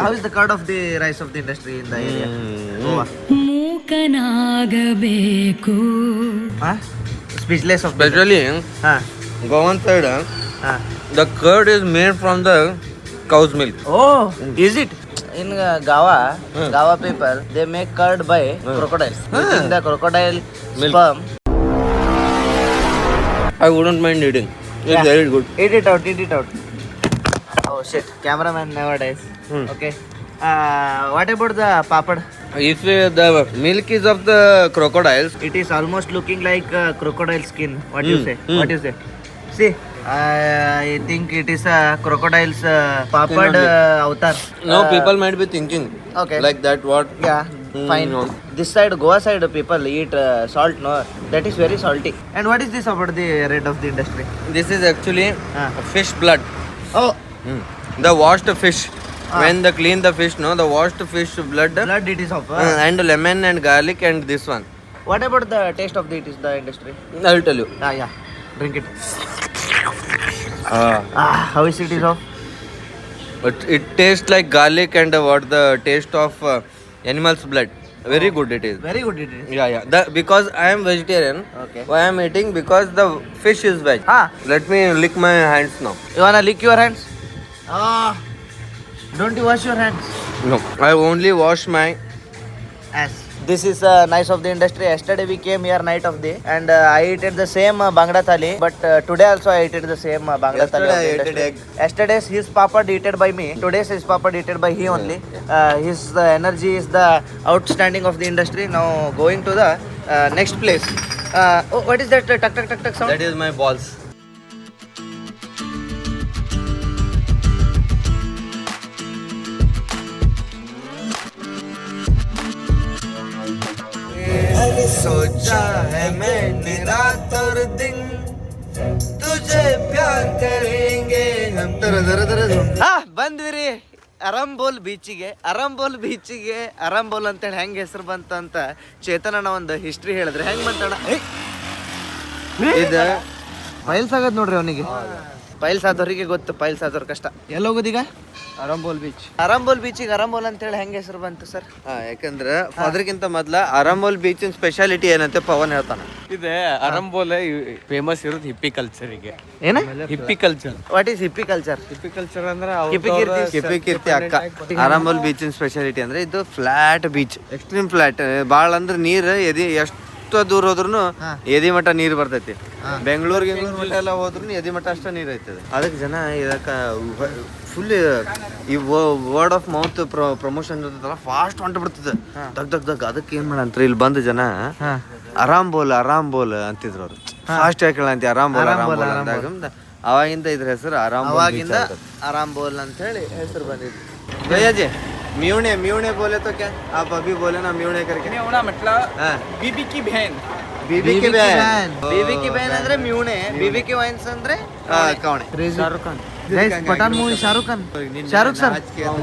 How is the card of the rice of the industry in the area ಮೂಕನಾಗಬೇಕು. Speechless of ಬೆಜ್ರಲಿ ಹಾ ಗೋವನ್ side, ಹಾ the curd is made from the cow's milk. Oh, is it? In uh, Gawa, Gawa people, they make curd by crocodiles. Using the crocodile sperm. I wouldn't mind eating. It's Yeah. very good. Eat it out, eat it out. Oh shit, cameraman never dies. Okay. Uh, what about the papad? If uh, the milk is of the crocodiles, It is almost looking like uh, crocodile skin. What do you Hmm, say? hmm. What you say? See, I think it is a crocodile's uh, papad uh, avatar. no Uh, people might be thinking Okay. like that. What? Yeah, Mm, fine. no. This side, Goa side, people eat uh, salt. No, that is very salty. And what is this about the rate of the industry? This is actually Ah. fish blood. Oh, The washed fish. Ah. When they clean the fish, no, the washed fish blood, blood it is of. uh, and lemon and garlic and this one. What about the taste of the it is the industry? I will tell you. Ah, yeah. Drink it. Ah, how is it is of? But it tastes like garlic and uh, what the taste of uh, animal's blood. Very good it is. Very good it is. Yeah, yeah. The, because I am vegetarian, Okay. why I am eating because the fish is veg. Ah, Let me lick my hands now. you wanna lick your hands? Ah, don't you wash your hands? No, I only wash my. Ass. This is uh, nice of the industry. Yesterday we came here night of day and uh, I ate the same uh, bangda thali. But uh, today also I ate the same uh, bangda thali. Yesterday of the I ate industry. egg. Yesterday's his papa eaten by me. Today's his papa eaten by he only. Uh, his uh, energy is the outstanding of the industry. Now going to the uh, next place. Uh, oh, what is that uh, tuck tuck tuck tuck sound? That is my balls. सोचा है मैंने रात और दिन तुझे प्यार करेंगे हम ತರ ತರ ತರ ಹಾ ಬಂದ್ವಿ ರೀ ಅರಂಬೋಲ್ ಬೀಚಿಗೆ ಅರಂಬೋಲ್ ಬೀಚಿಗೆ ಅರಂಬೋಲ್ ಅಂತೇಳಿ ಹೆಂಗ್ ಹೆಸರು ಬಂತಂತ ಚೇತನನ ಒಂದು ಹಿಸ್ಟ್ರಿ ಹೇಳಿದ್ರೆ ಹೆಂಗ್ ಬಂತಣ್ಣ ಇದು ಪೈಲ್ಸ್ ಆಗದ್ ನೋಡ್ರಿ ಅವನಿಗೆ ಪೈಲ್ಸ್ ಆದವರಿಗೆ ಗೊತ್ತು ಪೈಲ್ಸ್ ಆದವ್ರ ಕಷ್ಟ. ಎಲ್ಲ ಹೋಗೋದೀಗ ಅರಂಬೋಲ್ ಬೀಚ್ ಅರಂಬೋಲ್ ಬೀಚಿಗೆ ಅರಂಬೋಲ್ ಅಂತೇಳಿ ಹೆಂಗೆ ಹೆಸರು ಬಂತು ಸರ್? ಹಾ, ಯಾಕಂದ್ರೆ ಅದಕ್ಕಿಂತ ಮೊದ್ಲ ಅರಂಬೋಲ್ ಬೀಚಿನ ಸ್ಪೆಷಾಲಿಟಿ ಏನಂತೆ ಪವನ್ ಹೇಳ್ತಾನ. ಇದೆ ಅರಂಬೋಲ್ ಫೇಮಸ್ ಇರೋದು ಹಿಪ್ಪಿ ಕಲ್ಚರಿಗೆ ಏನ? Hippie culture what is hippie culture hippie culture ಅಂದ್ರೆ ಹಿಪ್ಪಿ ಕೀರ್ತಿ. ಅಕ್ಕ. ಅರಂಬೋಲ್ ಬೀಚಿನ ಸ್ಪೆಷಾಲಿಟಿ ಅಂದ್ರೆ ಇದು ಫ್ಲಾಟ್ ಬೀಚ್ ಎಕ್ಸ್ಟ್ರೀಮ್ ಫ್ಲಾಟ್ ಭಾಳ ಅಂದ್ರೆ ನೀರು ಎದಿ ಎಷ್ಟು ಎಷ್ಟು ದೂರ ಹೋದ್ರು ಎದಿ ಮಠ ನೀರ್ ಬರ್ತೈತಿ. ಬೆಂಗಳೂರಿಗೆ ಮಠ ಎಲ್ಲ ಹೋದ್ರು ಎದಿ ಮಠ ಅಷ್ಟ ನೀರ್ ಐತದೆ. ಅದಕ್ಕೆ ಜನ ಇದಕ್ಕ ಫುಲ್ ಈ ವರ್ಡ್ ಆಫ್ ಮೌತ್ ಪ್ರಮೋಷನ್ ಇರ್ತದಲ್ಲ ಫಾಸ್ಟ್ ಹೊಂಟ ಬಿಡ್ತದೆ. ದಗ್ ದಗ್ ದಗ್ ಅದಕ್ಕೆ ಏನ್ ಮಾಡಂತ್ರಿ? ಇಲ್ಲಿ ಬಂದ ಜನ ಆರಾಮ್ ಬೋಲ್ ಆರಾಮ್ ಬೋಲ್ ಅಂತಿದ್ರು ಅವ್ರು. ಫಾಸ್ಟ್ ಯಾಕೆ ಅಂತ ಆರಾಮ್ ಬೋಲ್ ಆರಾಮ್ ಬೋಲ್ ಅಂದಾಗ ಅವಾಗಿಂದ ಇದ್ರ ಹೆಸರು ಆರಾಮ್ ಅವಾಗಿಂದ ಆರಾಮ್ ಬೋಲ್ ಅಂತ ಹೇಳಿ ಹೆಸರು ಬಂದಿದ್ರು ಜಯಜಿ म्यूणे म्यूणे बोले तो क्या आप अभी बोले ना म्यूणे करके मतलब हाँ बीबी की बहन बीबी की बहन ಬಿಬಿ ಕಿ ಬ್ಯಾನ್ ಅಂದ್ರೆ ಮ್ಯೂಣೆ ಬಿಬಿ ಕಿ ವೈನ್ಸ್ ಅಂದ್ರೆ हाँ कौन Shahrukh Khan Guys, Pathaan movie Shahrukh Khan Shahrukh sir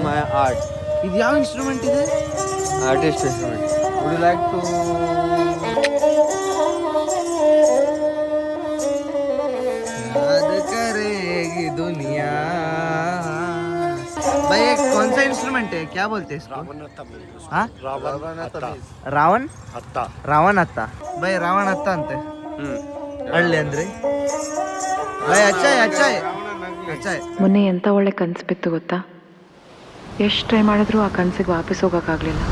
मैं आर्ट ಇದು ಯಾವ ಇನ್ಸ್ಟ್ರೂಮೆಂಟ್ ಇದೆ artist instrument would you like to याद करेगी दुनिया भाई ये कौन सा इंस्ट्रूमेंट है क्या बोलते हैं इसको हाँ ರಾವಣ್ ರಾವಣ ಅತ್ತ ಬೈ ರಾವಣ ಅತ್ತ ಅಂತೆ ಹಳ್ಳಿ ಅಂದ್ರಿ ಬೈ ಅಚ್ಚಾಯ್ ಅಚ್ಚಾಯ್ ಅಚ್ಚಾಯ್ ಮೊನ್ನೆ ಎಂಥ ಒಳ್ಳೆ ಕನಸು ಬಿತ್ತು ಗೊತ್ತಾ ಎಷ್ಟು ಟ್ರೈ ಮಾಡಿದ್ರೂ ಆ ಕನಸಿಗೆ ವಾಪಸ್ ಹೋಗೋಕ್ಕಾಗಲಿಲ್ಲ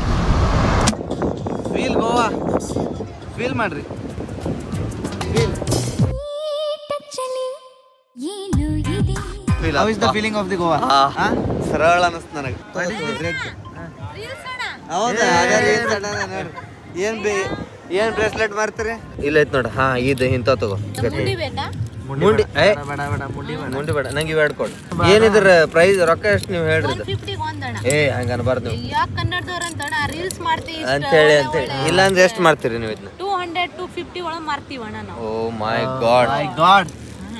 ಫೀಲ್ ಗೋವಾ ಫೀಲ್ ಮಾಡ್ರಿ how is the feeling of the Goa ಸರಳ ಅನಿಸ್ತು ನನಗೆ. ಹೌದಾ. ಏನ್ ಬಿ ಏನ್ ಬ್ರೇಸ್ಲೆಟ್ ಮಾರ್ತೀರಿ? ಇಲ್ಲ ಐತ್ ನೋಡ. ಹಾ ಇದು ಇಂತ ತಗೋ. ಮುಂಡಿ ಏ ಬೇಡ ಬೇಡ ಮುಡಿ ಬೇಡ. ಮುಂಡಿ ಬೇಡ. ನಂಗೆ ಇವ್ ಎರಡು ಕೊಡು. ಏನಿದ್ರ ಪ್ರೈಸ್ ರೊಕ್ಕ ಎಷ್ಟು ನೀವು ಹೇಳ್ರಿ? ಏ ಹಂಗ ಅನ್ಬಾರ್ದು ನೀವು. ರೀಲ್ಸ್ ಮಾಡ್ತೀವಿ ಅಂತೇಳಿ ಅಂತೇಳಿ. ಇಲ್ಲ ಅಂದ್ರೆ ಎಷ್ಟು ಮಾಡ್ತೀರಿ ನೀವು ಇದನ್ನ ಟೂ ಹಂಡ್ರೆಡ್ ಟು ಫಿಫ್ಟಿ ಒಳಗೆ ಮಾರ್ತೀವಣ್ಣ ನಾವು. ಓ my god my god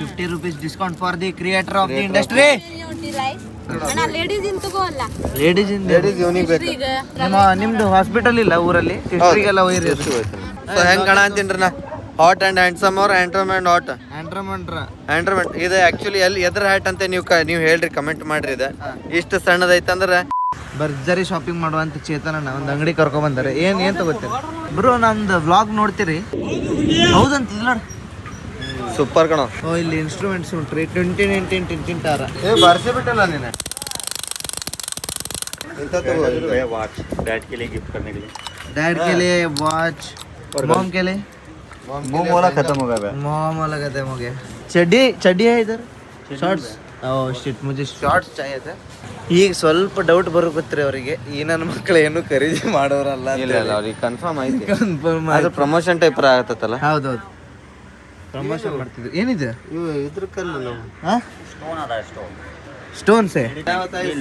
fifty rupees discount for the creator of the industry ಅಣ್ಣ ಲೇಡೀಸ್ ಲೇಡೀಸ್ ಇಂದ. ಲೇಡೀಸ್ ಇವನಿಗೆ ಬೇಕು. ನಿಮ್ಮ ನಿಮ್ದು ಹಾಸ್ಪಿಟಲ್ ಇಲ್ಲ ಊರಲ್ಲಿ? ಸೊ ಹೆಂಗ್ ಕಣ ಅಂತೀನ್ರಿ ನಾ ಹಾಟ್ ಅಂಡ್ ಹ್ಯಾಂಡ್ಸಮ್ ಅವ್ರ ಆಂಟ್ರಮ್ ಅಂಡ್ ಹಾಟ್ ಆಂಟ್ರಮೆಂಟ್ ಇದು ಆಕ್ಚುಲಿ ಎಲ್ಲಿ ಎದ್ರ ಹ್ಯಾಟ್ ಅಂತ ನೀವು ನೀವು ಹೇಳ್ರಿ ಕಮೆಂಟ್ ಮಾಡ್ರಿ ಇದು. ಇಷ್ಟು ಸಣ್ಣದೈತಂದ್ರೆ ಬರ್ಜರಿ ಭರ್ಜರಿ ಶಾಪಿಂಗ್ ಮಾಡುವಂತ ಚೇತನಣ್ಣ ಒಂದು ಅಂಗಡಿ ಕರ್ಕೊಂಡ್ ಬಂದಾರೆ. ಏನ್ ಏನ್ ತಗೋತೀರಿ? ಬ್ರೋ ನಂದು ವ್ಲಾಗ್ ನೋಡ್ತೀರಿ. ಹೌದಂತ ಇಲ್ಲ ನೋಡ್. ಸೂಪರ್ ಕಣ ಓ ಇಲ್ಲಿ ಇನ್ಸ್ಟ್ರೂಮೆಂಟ್ಸ್ ಉಂಟ್ರಿ ಟ್ವೆಂಟಿ ನೈನ್ಟೀನ್ ಟ್ವೆಂಟಿನ್ ಟಾರ ಏ ಬರ್ಸೇ ಬಿಟ್ಟಲ್ಲ ನೀನು ಇಂಥ ತಗೋ वॉच डैड के लिए गिफ्ट करने के लिए डैड के लिए वॉच मॉम के लिए मुंह मोला खत्म हो गया मॉम वाला खत्म हो गया चड्डी चड्डी है इधर शॉर्ट्स ಓ ಶಿಟ್ ಮುಜೆ ಶಾರ್ಟ್ಸ್ ಚಾಹಿದೆ ಈಗ ಸ್ವಲ್ಪ ಡೌಟ್ ಬರೋಕತ್ರಿ ಅವರಿಗೆ ಈ ನನ್ನ ಮಕ್ಕಳು ಏನು ಖರೀದಿ ಮಾಡೋರಲ್ಲ ಇಲ್ಲ ಇಲ್ಲ ಅವ್ರಿಗೆ ಕನ್ಫರ್ಮ್ ಐತಿ ಕನ್ಫರ್ಮ್ ಅದು ಪ್ರಮೋಷನ್ ಟೈಪ್ ಆಗತ್ತಲ್ಲ ಹೌದೌದು ಪ್ರಮೋಷನ್ ಮಾಡ್ತಿದ್ರು ಏನಿದೆ ಇವು ಇದ್ರ ಕಲ್ಲು ನಾವು स्टोन आता है स्टोन स्टोन से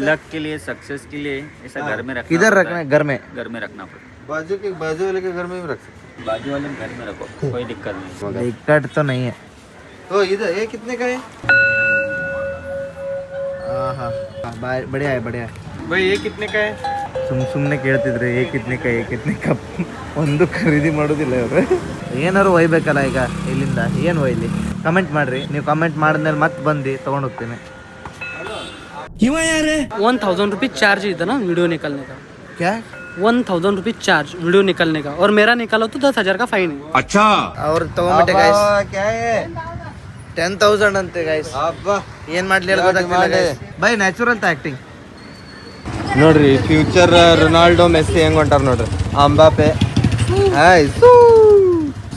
लक के लिए सक्सेस के लिए ऐसा घर में रखना किधर पड़ता रखना है। है घर में घर में रखना पड़ता बाजू के बाजू वाले के घर में भी रख सकते है बाजू वाले में घर में रखो कोई दिक्कत नहीं दिक्कत तो नहीं है ओ इधर ये कितने का है हाँ हाँ बा- बढ़िया है बढ़िया है भाई ये कितने का है ಸುಮ್ ಸುಮ್ಮನೆ ಕೇಳ್ತಿದ್ರೆ ಏ ಕಿತ್ನೆ ಕೈ ಕಿತ್ನೆ ಕಪ್ ಒಂದು ಖರೀದಿ ಮಾಡೋದಿಲ್ಲ ಇವರು ಏನಾರು ಒಯ್ಬೇಕಲ್ಲ ಈಗ ಇಲ್ಲಿಂದ ಏನು ಒಯ್ಲಿ ಕಮೆಂಟ್ ಮಾಡ್ರಿ ನೀವು ಕಮೆಂಟ್ ಮಾಡಿದ್ಮೇಲೆ ಮತ್ತೆ ಬಂದು ತೊಗೊಂಡು ಹೋಗ್ತೀನಿ वन थाउजेंड रुपीज चार्ज इधर ना वीडियो निकलने का ಕ್ಯಾ one thousand rupees charge video निकलने का और मेरा निकालो तो दस हजार का फाइन है ಅವ್ರು ತಗೊಂಬಿಟ್ಟೆ ಗಾಯ್ಸ್ क्या है ಟೆನ್ ತೌಸಂಡ್ ಅಂತೆ ಗಾಯ್ಸ್ ಅಬ್ಬಾ ಏನ್ ಮಾಡ್ಲಿ ಹೇಳಿ ಗೊತ್ತಾಗ್ತಿಲ್ಲ guys. ಬೈ ನ್ಯಾಚುರಲ್ ಆಕ್ಟಿಂಗ್ ನೋಡ್ರಿ ಫ್ಯೂಚರ್ ರೊನಾಲ್ಡೋ ಮೆಸ್ಸಿ ಹೆಂಗ್ ಹೊಂಟಾರ ನೋಡ್ರಿ ಅಂಬಾಪೆ ಹಾಯ್ ಸೂ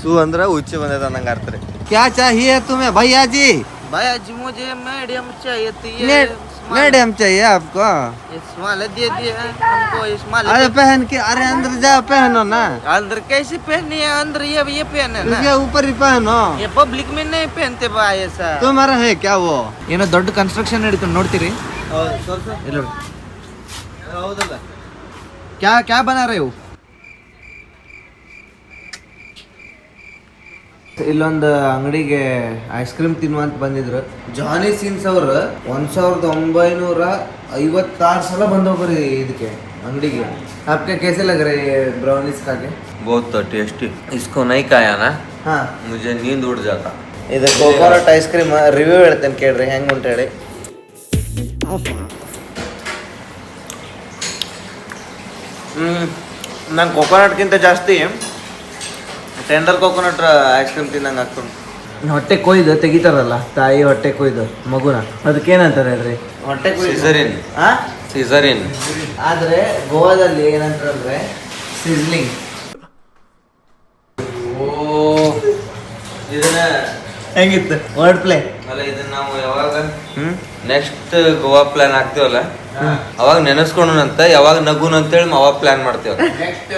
ಸೂ ಅಂದ್ರ ಉಚ್ಚಿ ಬಂದದ ನಂಗೆ ಅರ್ಥ ರೀ ಕ್ಯಾ ಚಾಹಿಯೆ ತುಮೆ ಭೈಯಾ ಜಿ भाई आज मुझे मीडियम चाहिए थी मीडियम चाहिए आपको स्मॉल दे दिए हमको स्मॉल अरे पहन के अरे अंदर जा पहनो ना अंदर कैसे पहनी है अंदर ये ये पहने ना उसके ऊपर ही पहनो ये पब्लिक में नहीं पहनते बा ऐसा तुम्हारा है क्या वो ಏನೋ ದೊಡ್ಡ ಕನ್ಸ್ಟ್ರಕ್ಷನ್ ನಡೀತು ನೋಡ್ತೀರಿ ಇಲ್ಲ ನೋಡಿ. ಹೌದಲ್ಲ ಕ್ಯಾ ಕ್ಯಾ ಬನಾ ರೇ ಇವು ಇಲ್ಲೊಂದು ಅಂಗಡಿಗೆ ಐಸ್ ಕ್ರೀಮ್ ತಿನ್ನುವಂತ ಬಂದಿದ್ರು ಜಾನಿ ಸೀನ್ಸ್ ಅವ್ರು ಒಂದ್ ಸಾವಿರದ ಒಂಬೈನೂರ ಐವತ್ತಾರು ಸಲ ಬಂದೋಗ್ರಿ ಇದಕ್ಕೆ ಅಂಗಡಿಗೆ आपके कैसे लग रहे हैं ब्राउनीज खा के बहुत टेस्टी इसको नहीं खाया ना ಹಾಂ मुझे नींद उड़ जाता ಇದು ಕೋಕೋನಟ್ ಐಸ್ ಕ್ರೀಮ್ ರಿವ್ಯೂ ಹೇಳ್ತೇನೆ ಕೇಳ್ರಿ ಹೆಂಗ್ ಉಂಟು ಹೇಳಿ ನಂಗೆ ಕೊಕೊನಟ್ಗಿಂತ ಜಾಸ್ತಿ ಟೆಂಡರ್ ಕೊಕೊನಟ್ ಐಸ್ ಕ್ರೀಮ್ ತಿನ್ನಂಗೆ ಆಗ್ತದೆ ಹೊಟ್ಟೆ ಕೊಯ್ದು ತೆಗಿತಾರಲ್ಲ ತಾಯಿ ಹೊಟ್ಟೆ ಕೊಯ್ದು ಮಗುನ ಅದಕ್ಕೇನಂತಾರೆ ಹೇಳ್ರಿ? ಹೊಟ್ಟೆ ಸಿಸರಿನ್ ಸಿಸರಿನ್ ಆದರೆ ಗೋವಾದಲ್ಲಿ ಏನಂತಂದ್ರೆ ಸಿಸ್ಲಿಂಗ್ ಓ ಇದನ್ನ ಹೆಂಗಿತ್ತು? ವರ್ಡ್ ಪ್ಲೇ ಅಲ್ಲ ಇದನ್ನ ನಾವು ಯಾವಾಗ? ನೆಕ್ಸ್ಟ್ ಗೋವಾ ಪ್ಲಾನ್ ಆಗ್ತೀವಲ್ಲ ಅವಾಗ ನೆನೆಸ್ಕೊಂಡಂತ ಯಾವಾಗ ನಗುನ್ ಅಂತೇಳಿ ಅವಾಗ ಪ್ಲಾನ್ ಮಾಡ್ತೇವಲ್ಲ ನೆಕ್ಸ್ಟ್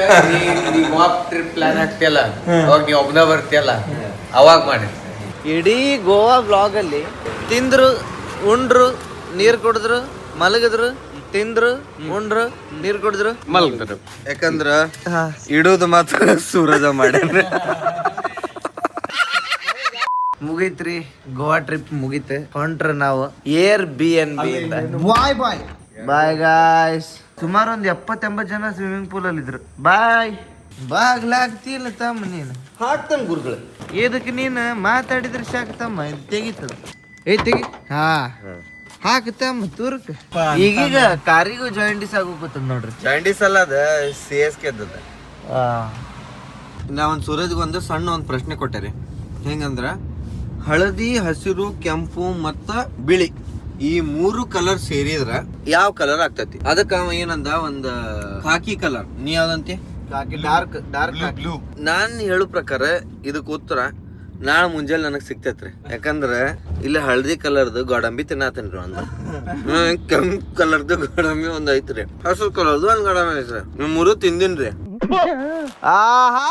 ಗೋವಾ ಟ್ರಿಪ್ ಪ್ಲಾನ್ ಆಗ್ತಿಯಲ್ಲ ಅವಾಗ ನೀವು ಒಬ್ಬನ ಬರ್ತೀಯಲ್ಲ? ಅವಾಗ ಮಾಡಿ. ಇಡೀ ಗೋವಾ ಬ್ಲಾಗ್ ಅಲ್ಲಿ ತಿಂದ್ರು ಉಂಡ್ರು ನೀರ್ ಕುಡಿದ್ರು ಮಲಗಿದ್ರು ತಿಂದ್ರು ಉಂಡ್ರು ನೀರ್ ಕುಡಿದ್ರು. ಮಲಗಿದ್ರು. ಯಾಕಂದ್ರ ಇಡೋದು ಮಾತ್ರ ಸೂರಜ ಮಾಡಿ ಮುಗೀತ್ರಿ ಗೋವಾ ಟ್ರಿಪ್ ಮುಗೀತು. ಹೊಂಟ್ರ ನಾವು Airbnb bye bye bye guys ಸುಮಾರು ಒಂದು ಎಪ್ಪತ್ತೆಂಬತ್ತು ಜನ ಸ್ವಿಮ್ಮಿಂಗ್ ಪೂಲ್ ಅಲ್ಲಿ ಇದ್ರು. ಬಾಯ್ ಬಾಗ್ಲಾಗ್ತಿಲ್ಲ ತಮ್ಮ ನೀನು. ಹಾಕ್ತಾನ ಗುರುಗಳು. ಇದಕ್ಕೆ ನೀನು ಮಾತಾಡಿದ್ರೆ ಸಾಕು ತಮ್ಮ? ಇದು ತೆಗಿತದ. ಏ ತೆಗಿ. ಹಾ. ಹಾಕತ್ತಮ್ಮ ತೂರಕ್. ಈಗೀಗ ಕಾರಿಗೂ ಜಾಯಿಂಡಿಸ್ ಆಗೋಕತ್ತದ ನೋಡ್ರಿ. ಜಾಯಿಂಡಿಸ್ ಅಲ್ಲ ಅದ ಸಿ ಎಸ್ ಕೆ ಅದ ನಾ ಒಂದು ಸೂರಜ್ಗೆ ಒಂದು ಸಣ್ಣ ಒಂದು ಪ್ರಶ್ನೆ ಕೊಟ್ಟೆ ಹೆಂಗಂದ್ರ ಹಳದಿ ಹಸಿರು ಕೆಂಪು ಮತ್ತ ಬಿಳಿ. ಈ ಮೂರು ಕಲರ್ ಸೇರಿದ್ರ ಯಾವ ಕಲರ್ ಆಗ್ತತಿ? ಅದಕ್ಕ ಅವ ಏನಂದ? ಒಂದ್ ಖಾಕಿ ಕಲರ್ ನೀ ಯಾವ್ದಂತಿ? ಡಾರ್ಕ್ ಡಾರ್ಕ್ ಬ್ಲೂ ನಾನ್ ಹೇಳೋ ಪ್ರಕಾರ ಇದಕ್ಕೆ ಉತ್ತರ ನಾಳೆ ಮುಂಜಾನೆ ನನಗೆ ಸಿಕ್ತೈತ್ರಿ ಯಾಕಂದ್ರೆ ಇಲ್ಲಿ ಹಳದಿ ಕಲರ್ದು ಗೋಡಂಬಿ ತಿನ್ನತೇನ್ರಿ ಒಂದ್. ಕೆಂಪ್ ಕಲರ್ದು ಗೋಡಂಬಿ ಒಂದ್ ಐತ್ರಿ. ಹಸಿರು ಕಲರ್ದು ಒಂದ್ ಗೋಡಂಬಿ ಐತ್ರಿ. ನೀವು ಮೂರು ತಿಂದಿನ್ರಿ. ಆಹಾ!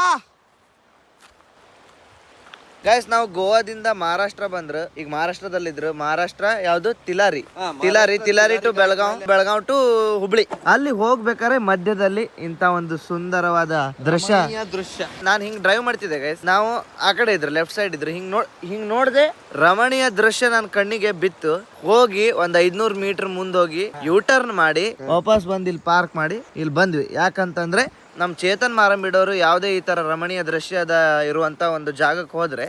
ಗೈಸ್ ನಾವು ಗೋವಾದಿಂದ ಮಹಾರಾಷ್ಟ್ರ ಬಂದ್ರು. ಈಗ ಮಹಾರಾಷ್ಟ್ರದಲ್ಲಿದ್ರು. ಮಹಾರಾಷ್ಟ್ರ ಯಾವ್ದು? Tilari. Tillari Tillari to Belgaum Belgaum to Hubli. ಅಲ್ಲಿ ಹೋಗ್ಬೇಕಾದ್ರೆ ಮಧ್ಯದಲ್ಲಿ ಇಂತ ಒಂದು ಸುಂದರವಾದ ದೃಶ್ಯ. ದೃಶ್ಯ. ನಾನು ಹಿಂಗ್ ಡ್ರೈವ್ ಮಾಡ್ತಿದ್ದೆ ಗೈಸ್ ನಾವು ಆ ಕಡೆ ಇದ್ರು ಲೆಫ್ಟ್ ಸೈಡ್ ಇದ್ರು. ಹಿಂಗ್ ನೋಡ್ ಹಿಂಗ್ ನೋಡ್ದೆ ರಮಣೀಯ ದೃಶ್ಯ ನನ್ನ ಕಣ್ಣಿಗೆ ಬಿತ್ತು. ಹೋಗಿ ಒಂದ್ ಐದ್ನೂರ್ ಮೀಟರ್ ಮುಂದೋಗಿ ಯೂ ಟರ್ನ್ ಮಾಡಿ ವಾಪಸ್ ಬಂದ್ ಇಲ್ಲಿ ಪಾರ್ಕ್ ಮಾಡಿ ಇಲ್ಲಿ ಬಂದ್ವಿ. ಯಾಕಂತಂದ್ರೆ ನಮ್ ಚೇತನ್ ಮಾರಂಬಿಡೋರು ಯಾವುದೇ ಈ ಥರ ರಮಣೀಯ ದೃಶ್ಯದ ಇರುವಂತ ಒಂದು ಜಾಗಕ್ಕೆ ಹೋದರೆ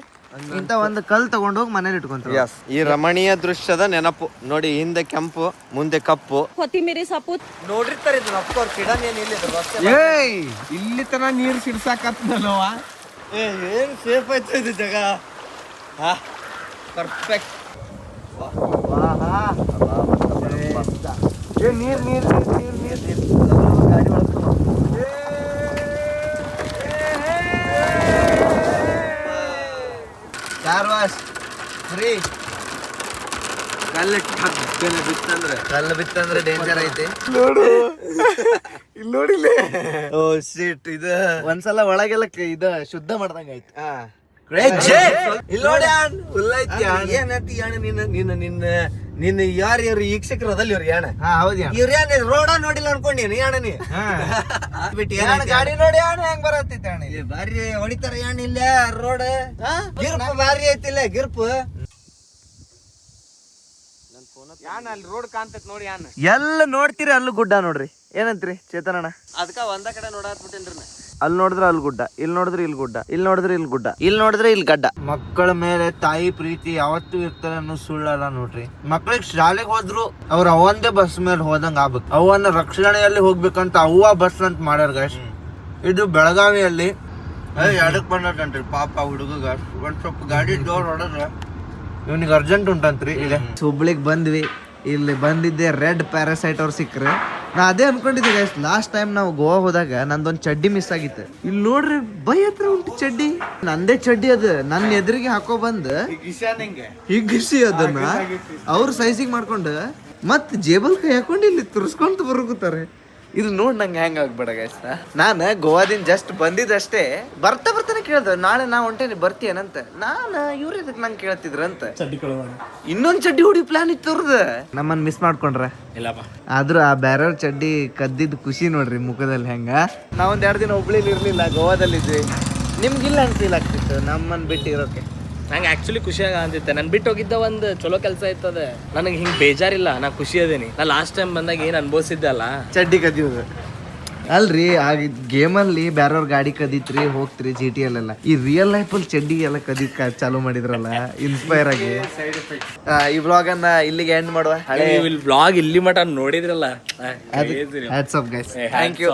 ಇಂಥ ಒಂದು ಕಲ್ ತಗೊಂಡೋಗಿ ಮನೇಲಿ ಇಟ್ಕೊಂತೀವಿ ಎಸ್ ಈ ರಮಣೀಯ ದೃಶ್ಯದ ನೆನಪು. ನೋಡಿ ಹಿಂದೆ ಕೆಂಪು ಮುಂದೆ ಕಪ್ಪು. ಕೊತ್ತಿಮೀರಿ ಸೊಪ್ಪು ನೋಡಿರ್ತಾರೆ ಇದನ್ನ. ಅಫ್ಕೋರ್ಸ್ ಕಿಡನ್ ಏನಿಲ್ಲ ಇದ್ರ ರಸ್ತೆ ಏಯ್ ಇಲ್ಲಿ ತನ ನೀರು ಸಿಡ್ಸಾಕತ್ತಲ್ವ ಏ ಏನು ಸೇಫ್ ಆಯ್ತು ಇದು ಜಾಗ? ಹಾ ಪರ್ಫೆಕ್ಟ್ ಏ ನೀರ್ ನೀರ್ ನೀರ್ ನೀರ್ ನೀರ್. ಗಾಡಿ ಕಾರ್ ವಾಶ್ ಫ್ರೀ ಕಲ್ಲು ಬಿತ್ತಂದ್ರೆ? ಕಲ್ಲು ಬಿತ್ತಂದ್ರೆ ಡೇಂಜರ್ ಐತಿ. ನೋಡು. ಇಲ್ಲಿ ನೋಡಿಲ್ಲೇ ಓ ಶಿಟ್ ಇದು ಒಂದ್ಸಲ ಒಳಗೆಲ್ಲ ಇದ ಶುದ್ಧ ಮಾಡ್ದಂಗ ಆಯ್ತು. ಇಲ್ಲಿ ನೋಡಿ ಫುಲ್ ಐತಿ ಏನತಿ ಯಾಣ ನಿನ್ನ ನಿನ್ನ ನಿನ್ನ ನಿನ್ನ ಯಾರು ಯಾರು ಈಕ್ಷಕರು ಅದಲ್ಲ ಇವ್ರು ಯಾಣ? ಹಾ ಹೌದು ಇವ್ರು ಏನ್ ರೋಡ ನೋಡಿಲ್ಲ ಅನ್ಕೊಂಡಿ ಯಾಣ ನೀ ಬಿಟ್ಟು ಯಾಣ ಗಾಡಿ ನೋಡಿ ಯಾಣ ಹೆಂಗ್ ಬರತ್ತಿತ್ತ ಬಾರಿ ಹೊಡಿತಾರ ಯಾಣ ಇಲ್ಲ ರೋಡ್. ಗಿರ್ಪ್ ಬಾರಿ ಐತಿಲ್ಲ ಗಿರ್ಪ್. ಯಾನ್ ಅಲ್ಲಿ ರೋಡ್ ಕಾಣ್ತೈತ್ ನೋಡಿ ಯಾನ್ ಎಲ್ಲ ನೋಡ್ತೀರಿ ಅಲ್ಲೂ ಗುಡ್ಡ ನೋಡ್ರಿ. ಏನಂತ್ರಿ ಚೇತನಣ್ಣ? ಅದಕ್ಕ ಒಂದ ಕಡೆ ನೋಡಾಕ್ಬಿಟ್ಟಿನ್ರಿ ನಾ ಅಲ್ಲಿ ನೋಡಿದ್ರೆ ಅಲ್ಲಿ ಗುಡ್ಡ ಇಲ್ಲಿ ನೋಡಿದ್ರೆ ಇಲ್ಲಿ ಗುಡ್ಡ ಇಲ್ಲಿ ನೋಡಿದ್ರೆ ಇಲ್ಲಿ ಗುಡ್ಡ ಇಲ್ಲಿ ನೋಡಿದ್ರೆ ಇಲ್ಲಿ ಗಡ್ಡ. ಮಕ್ಕಳ ಮೇಲೆ ತಾಯಿ ಪ್ರೀತಿ ಯಾವತ್ತೂ ಇರ್ತಾರೆ ಅನ್ನೋ ಸುಳ್ಳಲ್ಲ ನೋಡ್ರಿ. ಮಕ್ಳಿಗೆ ಶಾಲೆಗೆ ಹೋದ್ರು ಅವ್ರ ಅವಂದೇ ಬಸ್ ಮೇಲೆ ಹೋದಂಗ ಆಗ್ಬೇಕು. ಅವನ್ನ ರಕ್ಷಣೆಯಲ್ಲಿ ಹೋಗ್ಬೇಕಂತ ಅವ್ವ ಬಸ್ ಅಂತ ಮಾಡ್ಯಾರ ಗೈಸ್ ಇದು ಬೆಳಗಾವಿಯಲ್ಲಿ. ಎಡಕ್ ಬಂದ್ರಿ ಪಾಪ ಹುಡುಗ ಒಂದ್ ಸ್ವಲ್ಪ ಗಾಡಿ ಡೋರ್ ಹೊಡೆದ್ರ ಇವನಿಗೆ ಅರ್ಜೆಂಟ್ ಉಂಟಂತ್ರಿ ಇದೆ. ಹುಬ್ಳಿಗೆ ಬಂದ್ವಿ. ಇಲ್ಲಿ ಬಂದಿದ್ದೆ ರೆಡ್ ಪ್ಯಾರಾಸೈಟ್ ಅವ್ರು ಸಿಕ್ಕ್ರೆ. ನಾ ಅದೇ ಅನ್ಕೊಂಡಿದ್ದೆ ಗೈಸ್ ಲಾಸ್ಟ್ ಟೈಮ್ ನಾವು ಗೋವಾ ಹೋದಾಗ ನಂದೊಂದು ಚಡ್ಡಿ ಮಿಸ್ ಆಗಿತ್ತು. ಇಲ್ಲಿ ನೋಡ್ರಿ ಬೈ ಹತ್ರ ಉಂಟು ಚಡ್ಡಿ. ನಂದೇ ಚಡ್ಡಿ ಅದು. ನನ್ನ ಎದುರಿಗೆ ಹಾಕೋ ಬಂದ್ ಹಿಗ್ಗಿಸಿ ಅದನ್ನ ಅವ್ರ ಸೈಜಿಗೆ ಮಾಡ್ಕೊಂಡು ಮತ್ತೆ ಜೇಬಲ್ ಕೈ ಹಾಕೊಂಡು ಇಲ್ಲಿ ತುರ್ಸ್ಕೊಂತ ಬರುಗುತ್ತಾರೆ. ಇದು ನೋಡಿ ನಂಗೆ ಹೆಂಗ್ ಆಗ್ಬೇಡ ಗೈಸ್ ನಾನು ಗೋವಾದಿಂದ ಜಸ್ಟ್ ಬಂದಿದ್ದಷ್ಟೇ ಬರ್ತಾ ಬರ್ತಾನೆ ಕೇಳ್ದೆ ನಾಳೆ ನಾ ಹೊಂಟೇನಿ ಬರ್ತೀಯನಂತ. ನಾನು ಇವ್ರ ಇದಕ್ಕೆ ನಂಗೆ ಕೇಳ್ತಿದ್ರಂತ? ಇನ್ನೊಂದ್ ಚಡ್ಡಿ ಹುಡಿ ಪ್ಲಾನ್ ಇತ್ತು ಅವ್ರದ. ನಮ್ಮನ್ ಮಿಸ್ ಮಾಡ್ಕೊಂಡ್ರ. ಇಲ್ಲಪ್ಪ. ಆದ್ರೂ ಆ ಬ್ಯಾರರ್ ಚಡ್ಡಿ ಕದ್ದಿದ್ ಖುಷಿ ನೋಡ್ರಿ ಮುಖದಲ್ಲಿ ಹೆಂಗ. ನಾವೊಂದ್ ಎರಡು ದಿನ ಹುಬ್ಳಿಲಿ ಇರ್ಲಿಲ್ಲ ಗೋವಾದಲ್ಲಿದ್ವಿ. ನಿಮ್ಗಿಲ್ಲ ಅಂತ ಫೀಲ್ ಆಗ್ತಿತ್ತು ನಮ್ಮನ್ ಬಿಟ್ಟು ಇರೋಕೆ ನಂಗೆ ಆಕ್ಚುಲಿ ಖುಷಿಯಾಗ ಅಂತಿತ್ತೆ ನಾನು ಬಿಟ್ಟು ಹೋಗಿದ್ದ ಒಂದು ಚಲೋ ಕೆಲಸ ಇರ್ತದೆ. ನನಗೆ ಹಿಂಗೆ ಬೇಜಾರಿಲ್ಲ ನಾ ಖುಷಿ ಅದೇನಿ. ನಾ ಲಾಸ್ಟ್ ಟೈಮ್ ಬಂದಾಗ ಏನು ಅನುಭವಿಸಿದ್ದೆ ಅಲ್ಲ? ಚಡ್ಡಿ ಕದಿಯೋದು. ಅಲ್ರಿ ಆ ಗೇಮಲ್ಲಿ ಬೇರೆಯವ್ರ ಗಾಡಿ ಕದೀತ್ರಿ ಹೋಗ್ತ್ರಿ ಜಿ ಟಿ ಅಲ್ಲೆಲ್ಲ. ಈ ರಿಯಲ್ ಲೈಫ್ ಅಲ್ಲಿ ಚಡ್ಡಿ ಎಲ್ಲ ಕದಿ ಚಾಲೂ ಮಾಡಿದ್ರಲ್ಲ ಇನ್ಸ್ಪೈರ್ ಆಗಿ. ಆ, ಈ ಬ್ಲಾಗ್ ಅನ್ನ ಇಲ್ಲಿಗೆ ಎಂಡ್ ಮಾಡುವ. ಹಳೆ ಬ್ಲಾಗ್ ಇಲ್ಲಿ ಮಟ್ಟ ನೋಡಿದ್ರಲ್ಲ. Hats off guys thank you